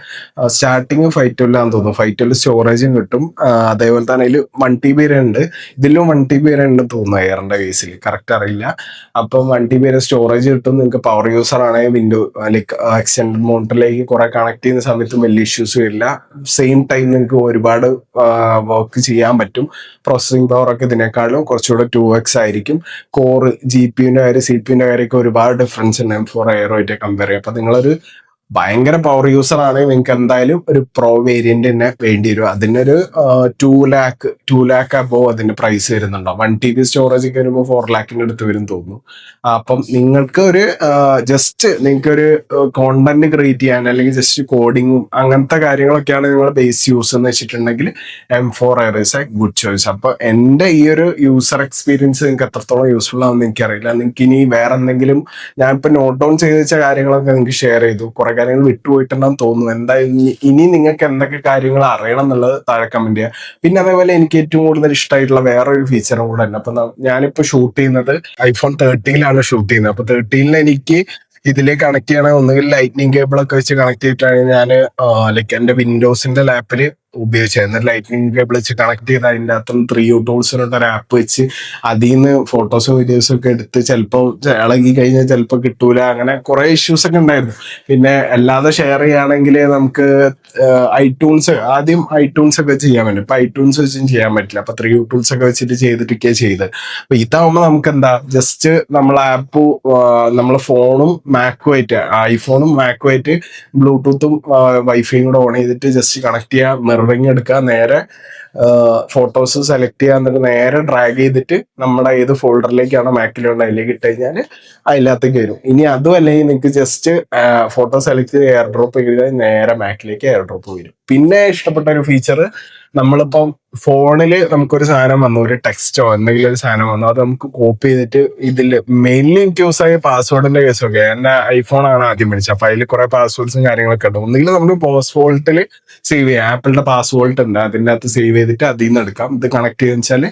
സ്റ്റാർട്ടിങ് ഫൈവ് ട്വൽവ് ആണെന്ന് തോന്നുന്നു. ഫൈവ് സ്റ്റോറേജും കിട്ടും. അതേപോലെ തന്നെ അതിൽ വൺ ടി ബി വരെ ഉണ്ട്. ഇതിലും വൺ ടി ബി വരെ ഉണ്ട് തോന്നുന്നു എയറിന്റെ കേസിൽ കറക്റ്റ് അറിയില്ല. അപ്പം വൺ ടി ബി വരെ സ്റ്റോറേജ് കിട്ടും. നിങ്ങൾക്ക് പവർ യൂസർ ആണെങ്കിൽ വിൻഡോ ലൈക്ക് എക്സ്റ്റൻഡ് മോണിറ്ററിലേക്ക് കുറെ കണക്ട് ചെയ്യുന്ന സമയത്തും വലിയ ഇഷ്യൂസ് വരില്ല. സെയിം ടൈം നിങ്ങൾക്ക് ഒരുപാട് വർക്ക് ചെയ്യാൻ പറ്റും. പ്രോസസിംഗ് പവർ ഒക്കെ ഇതിനേക്കാളും കുറച്ചുകൂടെ ടു എക്സ് ആയിരിക്കും. കോർ ജി പിന്റെ കാര്യം സി പിന്റെ കാര്യമൊക്കെ ഒരുപാട് ഡിഫറൻസ് ഉണ്ട് എം ഫോർ എയറുമായിട്ട് കമ്പയർ ചെയ്യാം. അപ്പൊ നിങ്ങളൊരു ഭയങ്കര പവർ യൂസർ ആണെങ്കിൽ നിങ്ങൾക്ക് എന്തായാലും ഒരു പ്രോ വേരിയന്റ് തന്നെ വേണ്ടി വരും അതിനൊരു two lakh two lakh above അതിന്റെ പ്രൈസ് വരുന്നുണ്ടോ? വൺ ടി ബി സ്റ്റോറേജ് ഒക്കെ വരുമ്പോൾ ഫോർ ലാക്കിന്റെ അടുത്ത് വരും തോന്നുന്നു. അപ്പം നിങ്ങൾക്ക് ഒരു ജസ്റ്റ് നിങ്ങൾക്ക് ഒരു കോണ്ടന്റ് ക്രിയേറ്റ് ചെയ്യാൻ അല്ലെങ്കിൽ ജസ്റ്റ് കോഡിങ്ങും അങ്ങനത്തെ കാര്യങ്ങളൊക്കെയാണ് നിങ്ങൾ ബേസ് യൂസ് എന്ന് വെച്ചിട്ടുണ്ടെങ്കിൽ M four air a good choice അപ്പൊ എന്റെ ഈ ഒരു യൂസർ എക്സ്പീരിയൻസ് നിങ്ങൾക്ക് എത്രത്തോളം യൂസ്ഫുൾ ആണെന്ന് എനിക്കറിയില്ല. നിങ്ങൾക്ക് ഇനി വേറെ എന്തെങ്കിലും ഞാൻ ഇപ്പൊ നോട്ട് ഡൗൺ ചെയ്ത് വെച്ച കാര്യങ്ങളൊക്കെ നിങ്ങൾക്ക് ഷെയർ ചെയ്തു. കുറെ കാര്യങ്ങൾ വിട്ടുപോയിട്ടുണ്ടെന്ന് തോന്നുന്നു. എന്തായാലും ഇനി- നിങ്ങൾക്ക് എന്തൊക്കെ കാര്യങ്ങൾ അറിയണം എന്നുള്ളത് താഴെ കമന്റ് ചെയ്യാം. പിന്നെ അതേപോലെ എനിക്ക് ഏറ്റവും കൂടുതൽ ഇഷ്ടമായിട്ടുള്ള വേറൊരു ഫീച്ചറും കൂടെ ഉണ്ട്. അപ്പൊ ഞാനിപ്പോ ഷൂട്ട് ചെയ്യുന്നത് ഐഫോൺ തേർട്ടീനിലാണ് ഷൂട്ട് ചെയ്യുന്നത്. അപ്പൊ തേർട്ടീനിൽ എനിക്ക് ഇതിലേ കണക്ട് ചെയ്യണ ഒന്നുകിൽ ലൈറ്റ്നിങ് കേബിൾ ഒക്കെ വെച്ച് കണക്ട് ചെയ്തിട്ടാണ് ഞാൻ ലൈക്ക് എന്റെ വിൻഡോസിന്റെ ലാപ്പിൽ ഉപയോഗിച്ചത്. ലൈറ്റിംഗ് കേബിൾ വെച്ച് കണക്ട് ചെയ്ത് അതിന്റെ അകത്തും ത്രീ യു ടൂൾസ് ഒരു ആപ്പ് വെച്ച് അതിൽ നിന്ന് ഫോട്ടോസും വീഡിയോസും ഒക്കെ എടുത്ത് ചിലപ്പോൾ ഇളകി കഴിഞ്ഞാൽ ചിലപ്പോൾ കിട്ടൂല. അങ്ങനെ കുറെ ഇഷ്യൂസ് ഒക്കെ ഉണ്ടായിരുന്നു. പിന്നെ അല്ലാതെ ഷെയർ ചെയ്യുകയാണെങ്കിൽ നമുക്ക് ഐട്യൂൺസ് ആദ്യം ഐട്യൂൺസ് ഒക്കെ ചെയ്യാൻ പറ്റും. ഇപ്പൊ ഐട്യൂൺസ് വെച്ചും ചെയ്യാൻ പറ്റില്ല. അപ്പൊ ത്രീ ടൂൾസ് ഒക്കെ വെച്ചിട്ട് ചെയ്തിട്ടൊക്കെയാണ് ചെയ്ത് അപ്പൊ ഇതാവുമ്പോൾ നമുക്ക് എന്താ ജസ്റ്റ് നമ്മൾ ആപ്പ് നമ്മൾ ഫോണും മാക്കും ആയിട്ട് ഐഫോണും മാക്കും ആയിട്ട് ബ്ലൂടൂത്തും വൈഫൈയും കൂടെ ഓൺ ചെയ്തിട്ട് ജസ്റ്റ് കണക്ട് ചെയ്യുക മിററിങ് എടുക്കുക നേരെ ഫോട്ടോസ് സെലക്ട് ചെയ്യുക എന്നിട്ട് നേരെ ഡ്രാഗ് ചെയ്തിട്ട് നമ്മുടെ ഏത് ഫോൾഡറിലേക്കാണോ മാക്കിലുണ്ട് അതിലേക്ക് ഇട്ട് കഴിഞ്ഞാൽ അതിനകത്തേക്ക് വരും. ഇനി അതും അല്ലെങ്കിൽ നിങ്ങൾക്ക് ജസ്റ്റ് ഫോട്ടോ സെലക്ട് ചെയ്ത് എയർ ഡ്രോപ്പ് ചെയ്ത് നേരെ മാക്കിലേക്ക് എയർ ഡ്രോപ്പ് വരും. പിന്നെ ഇഷ്ടപ്പെട്ട ഒരു ഫീച്ചർ നമ്മളിപ്പം ഫോണിൽ നമുക്കൊരു സാധനം വന്നു ഒരു ടെക്സ്റ്റോ എന്തെങ്കിലും ഒരു സാധനം വന്നു അത് നമുക്ക് കോപ്പി ചെയ്തിട്ട് ഇതിൽ മെയിൻലി എനിക്ക് യൂസ് ആയ പാസ്വേഡിന്റെ കേസൊക്കെ എന്റെ ഐഫോൺ ആണ് ആദ്യം മേടിച്ചത്. അപ്പൊ അതിൽ കുറെ പാസ്വേഡ്സും കാര്യങ്ങളൊക്കെ ഉണ്ട്. ഒന്നുകിൽ നമ്മൾ പാസ്വേൾട്ടിൽ സേവ് ചെയ്യാം. ആപ്പിളിന്റെ പാസ്വേൾട്ട് ഉണ്ട് അതിന്റെ അകത്ത് സേവ് ചെയ്തിട്ട് അതിൽ നിന്ന് എടുക്കാം. ഇത് കണക്ട് ചെയ്ത് വെച്ചാൽ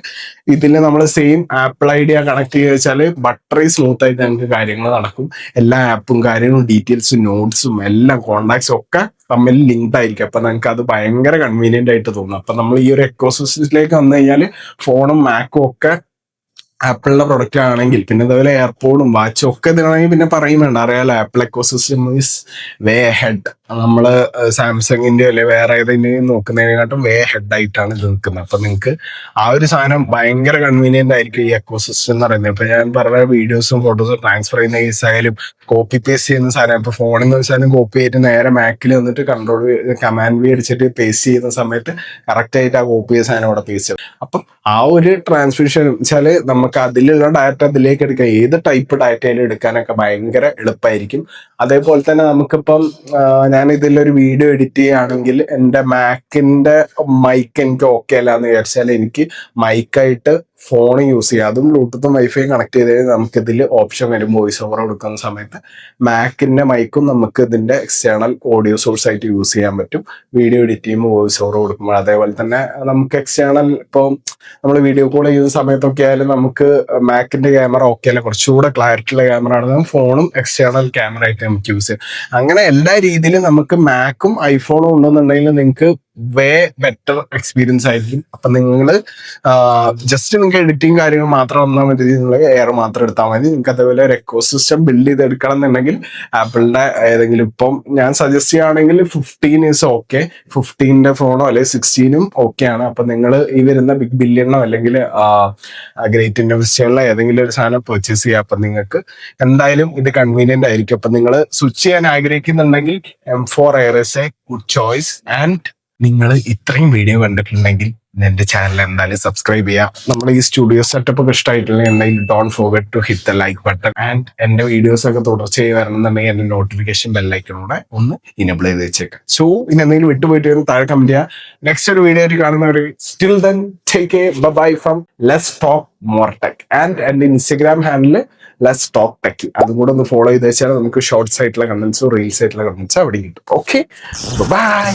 ഇതിൽ നമ്മൾ സെയിം ആപ്പിൾ ഐഡിയ കണക്ട് ചെയ്ത് വെച്ചാൽ ബട്ടറി സ്മൂത്ത് ആയിട്ട് ഞങ്ങൾക്ക് കാര്യങ്ങൾ നടക്കും. എല്ലാ ആപ്പും കാര്യങ്ങളും ഡീറ്റെയിൽസും നോട്ട്സും എല്ലാം കോണ്ടാക്ട്സും ഒക്കെ തമ്മിൽ ലിങ്ക്ഡ് ആയിരിക്കും. അപ്പൊ നമുക്ക് അത് ഭയങ്കര കൺവീനിയന്റ് ആയിട്ട് തോന്നും. അപ്പൊ നമ്മൾ ഈ ഒരു എക്കോസിസ്റ്റത്തിലേക്ക് വന്നു കഴിഞ്ഞാൽ ഫോണും മാക്കും ഒക്കെ ആപ്പിളിന്റെ പ്രൊഡക്റ്റ് ആണെങ്കിൽ പിന്നെ അതുപോലെ എയർപോർട്ടും വാച്ചും ഒക്കെ ഇതിനാണെങ്കിൽ പിന്നെ പറയും വേണ്ട. അറിയാലോ Apple ecosystem is way ahead നമ്മൾ സാംസങ്ങിന്റെ അല്ലെ വേറെ ഏതെങ്കിലും നോക്കുന്നതിനെക്കാട്ടും വേ ഹെഡ് ആയിട്ടാണ് ഇത് നിൽക്കുന്നത്. അപ്പൊ നിങ്ങൾക്ക് ആ ഒരു സാധനം ഭയങ്കര കൺവീനിയന്റ് ആയിരിക്കും ഈ എക്കോസിസ്റ്റം എന്ന് പറയുന്നത്. ഇപ്പൊ ഞാൻ പറഞ്ഞ വീഡിയോസും ഫോട്ടോസും ട്രാൻസ്ഫർ ചെയ്യുന്ന കേസ് ആയാലും കോപ്പി പേസ്റ്റ് ചെയ്യുന്ന സാധനം. ഇപ്പൊ ഫോണിൽ നിന്ന് വെച്ചാലും കോപ്പി ചെയ്തിട്ട് നേരെ മാക്കിൽ വന്നിട്ട് കൺട്രോൾ കമാൻഡ് വി അടിച്ചിട്ട് പേസ്റ്റ് ചെയ്യുന്ന സമയത്ത് കറക്റ്റ് ആയിട്ട് ആ കോപ്പി ചെയ്ത സാധനം അവിടെ പേസ്റ്റ് ചെയ്യും അപ്പം ആ ഒരു ട്രാൻസ്മിഷൻ വെച്ചാൽ നമുക്ക് അതിലുള്ള ഡാറ്റ അതിലേക്ക് എടുക്കാം. ഏത് ടൈപ്പ് ഡാറ്റയിലും എടുക്കാനൊക്കെ ഭയങ്കര എളുപ്പമായിരിക്കും അതേപോലെ തന്നെ നമുക്കിപ്പം ഞാൻ ഇതിലൊരു വീഡിയോ എഡിറ്റ് ചെയ്യുകയാണെങ്കിൽ എന്റെ മാക്കിന്റെ മൈക്ക് എനിക്ക് ഓക്കെ അല്ല എന്ന് വിചാരിച്ചാൽ എനിക്ക് മൈക്കായിട്ട് ഫോൺ യൂസ് ചെയ്യുക. അതും ബ്ലൂടൂത്തും വൈഫൈ കണക്ട് ചെയ്ത് കഴിഞ്ഞാൽ നമുക്ക് ഇതിൽ ഓപ്ഷൻ വരും വോയിസ് ഓവർ കൊടുക്കുന്ന സമയത്ത്. മാക്കിന്റെ മൈക്കും നമുക്ക് ഇതിന്റെ എക്സ്റ്റേണൽ ഓഡിയോ സോഴ്സ് ആയിട്ട് യൂസ് ചെയ്യാൻ പറ്റും. വീഡിയോ എഡിറ്റ് ചെയ്യുമ്പോൾ വോയിസ് ഓവർ കൊടുക്കുമ്പോൾ. അതേപോലെ തന്നെ നമുക്ക് എക്സ്റ്റേണൽ ഇപ്പോൾ നമ്മൾ വീഡിയോ കോൾ ചെയ്യുന്ന സമയത്തൊക്കെ ആയാലും നമുക്ക് മാക്കിന്റെ ക്യാമറ ഓക്കെ അല്ല? കുറച്ചുകൂടെ ക്ലാരിറ്റി ഉള്ള ക്യാമറ ആണ്. ഫോണും എക്സ്റ്റേണൽ ക്യാമറ ആയിട്ട് നമുക്ക് യൂസ് ചെയ്യാം. അങ്ങനെ എല്ലാ രീതിയിലും നമുക്ക് മാക്കും ഐഫോണും ഉണ്ടെന്നുണ്ടെങ്കിൽ നിങ്ങൾക്ക് വേ ബെറ്റർ എക്സ്പീരിയൻസ് ആയിരിക്കും. അപ്പം നിങ്ങൾ ജസ്റ്റ് നിങ്ങൾക്ക് എഡിറ്റിംഗ് കാര്യങ്ങൾ മാത്രം വന്നാൽ മതി. നിങ്ങൾ എയർ മാത്രം എടുത്താൽ മതി. നിങ്ങൾക്ക് അതേപോലെ ഒരു എക്കോ സിസ്റ്റം ബിൽഡ് ചെയ്തെടുക്കണം എന്നുണ്ടെങ്കിൽ ആപ്പിളിന്റെ ഏതെങ്കിലും ഇപ്പം ഞാൻ സജസ്റ്റ് ചെയ്യുകയാണെങ്കിൽ ഫിഫ്റ്റീൻ ഈസ് ഓക്കെ ഫിഫ്റ്റീന്റെ ഫോണോ അല്ലെങ്കിൽ സിക്സ്റ്റീനും ഓക്കെ ആണ്. അപ്പൊ നിങ്ങൾ ഈ വരുന്ന ബിഗ് ബില്യണോ അല്ലെങ്കിൽ ഗ്രേറ്റ് ഇൻഡസ്ട്രിയിലുള്ള ഏതെങ്കിലും ഒരു സാധനം പർച്ചേസ് ചെയ്യുക. അപ്പൊ നിങ്ങൾക്ക് എന്തായാലും ഇത് കൺവീനിയന്റ് ആയിരിക്കും. അപ്പൊ നിങ്ങൾ സ്വിച്ച് ചെയ്യാൻ ആഗ്രഹിക്കുന്നുണ്ടെങ്കിൽ M four air is a good choice and നിങ്ങൾ ഇത്രയും വീഡിയോ കണ്ടിട്ടുണ്ടെങ്കിൽ എന്റെ ചാനൽ എന്തായാലും സബ്സ്ക്രൈബ് ചെയ്യാം. നമ്മുടെ ഈ സ്റ്റുഡിയോ സെറ്റപ്പ് ഒക്കെ ഇഷ്ടമായിട്ടുണ്ടെങ്കിൽ don't forget to hit the like button and എന്റെ വീഡിയോസ് ഒക്കെ തുടർച്ചയായി വരണമെന്നുണ്ടെങ്കിൽ എന്റെ നോട്ടിഫിക്കേഷൻ ബെല്ലൈക്കണൂടെ ഒന്ന് ഇനബിൾ ചെയ്ത് വെച്ചേക്കാം. സോ ഇനി എന്തെങ്കിലും വിട്ടുപോയിട്ട് താഴെ കമന്റ് ചെയ്യാം. നെക്സ്റ്റ് ഒരു വീഡിയോ ആയിട്ട് കാണുന്നവർ still then take a bye from Less Talk More Tech and എന്റെ Instagram handle Less Talk Tech അതും കൂടെ ഒന്ന് ഫോളോ ചെയ്ത് വെച്ചാൽ നമുക്ക് ഷോർട്സ് ആയിട്ടുള്ള കണ്ടൻസും റീൽസ് ആയിട്ടുള്ള കണ്ടൻസും അവിടെ കിട്ടും. Okay bye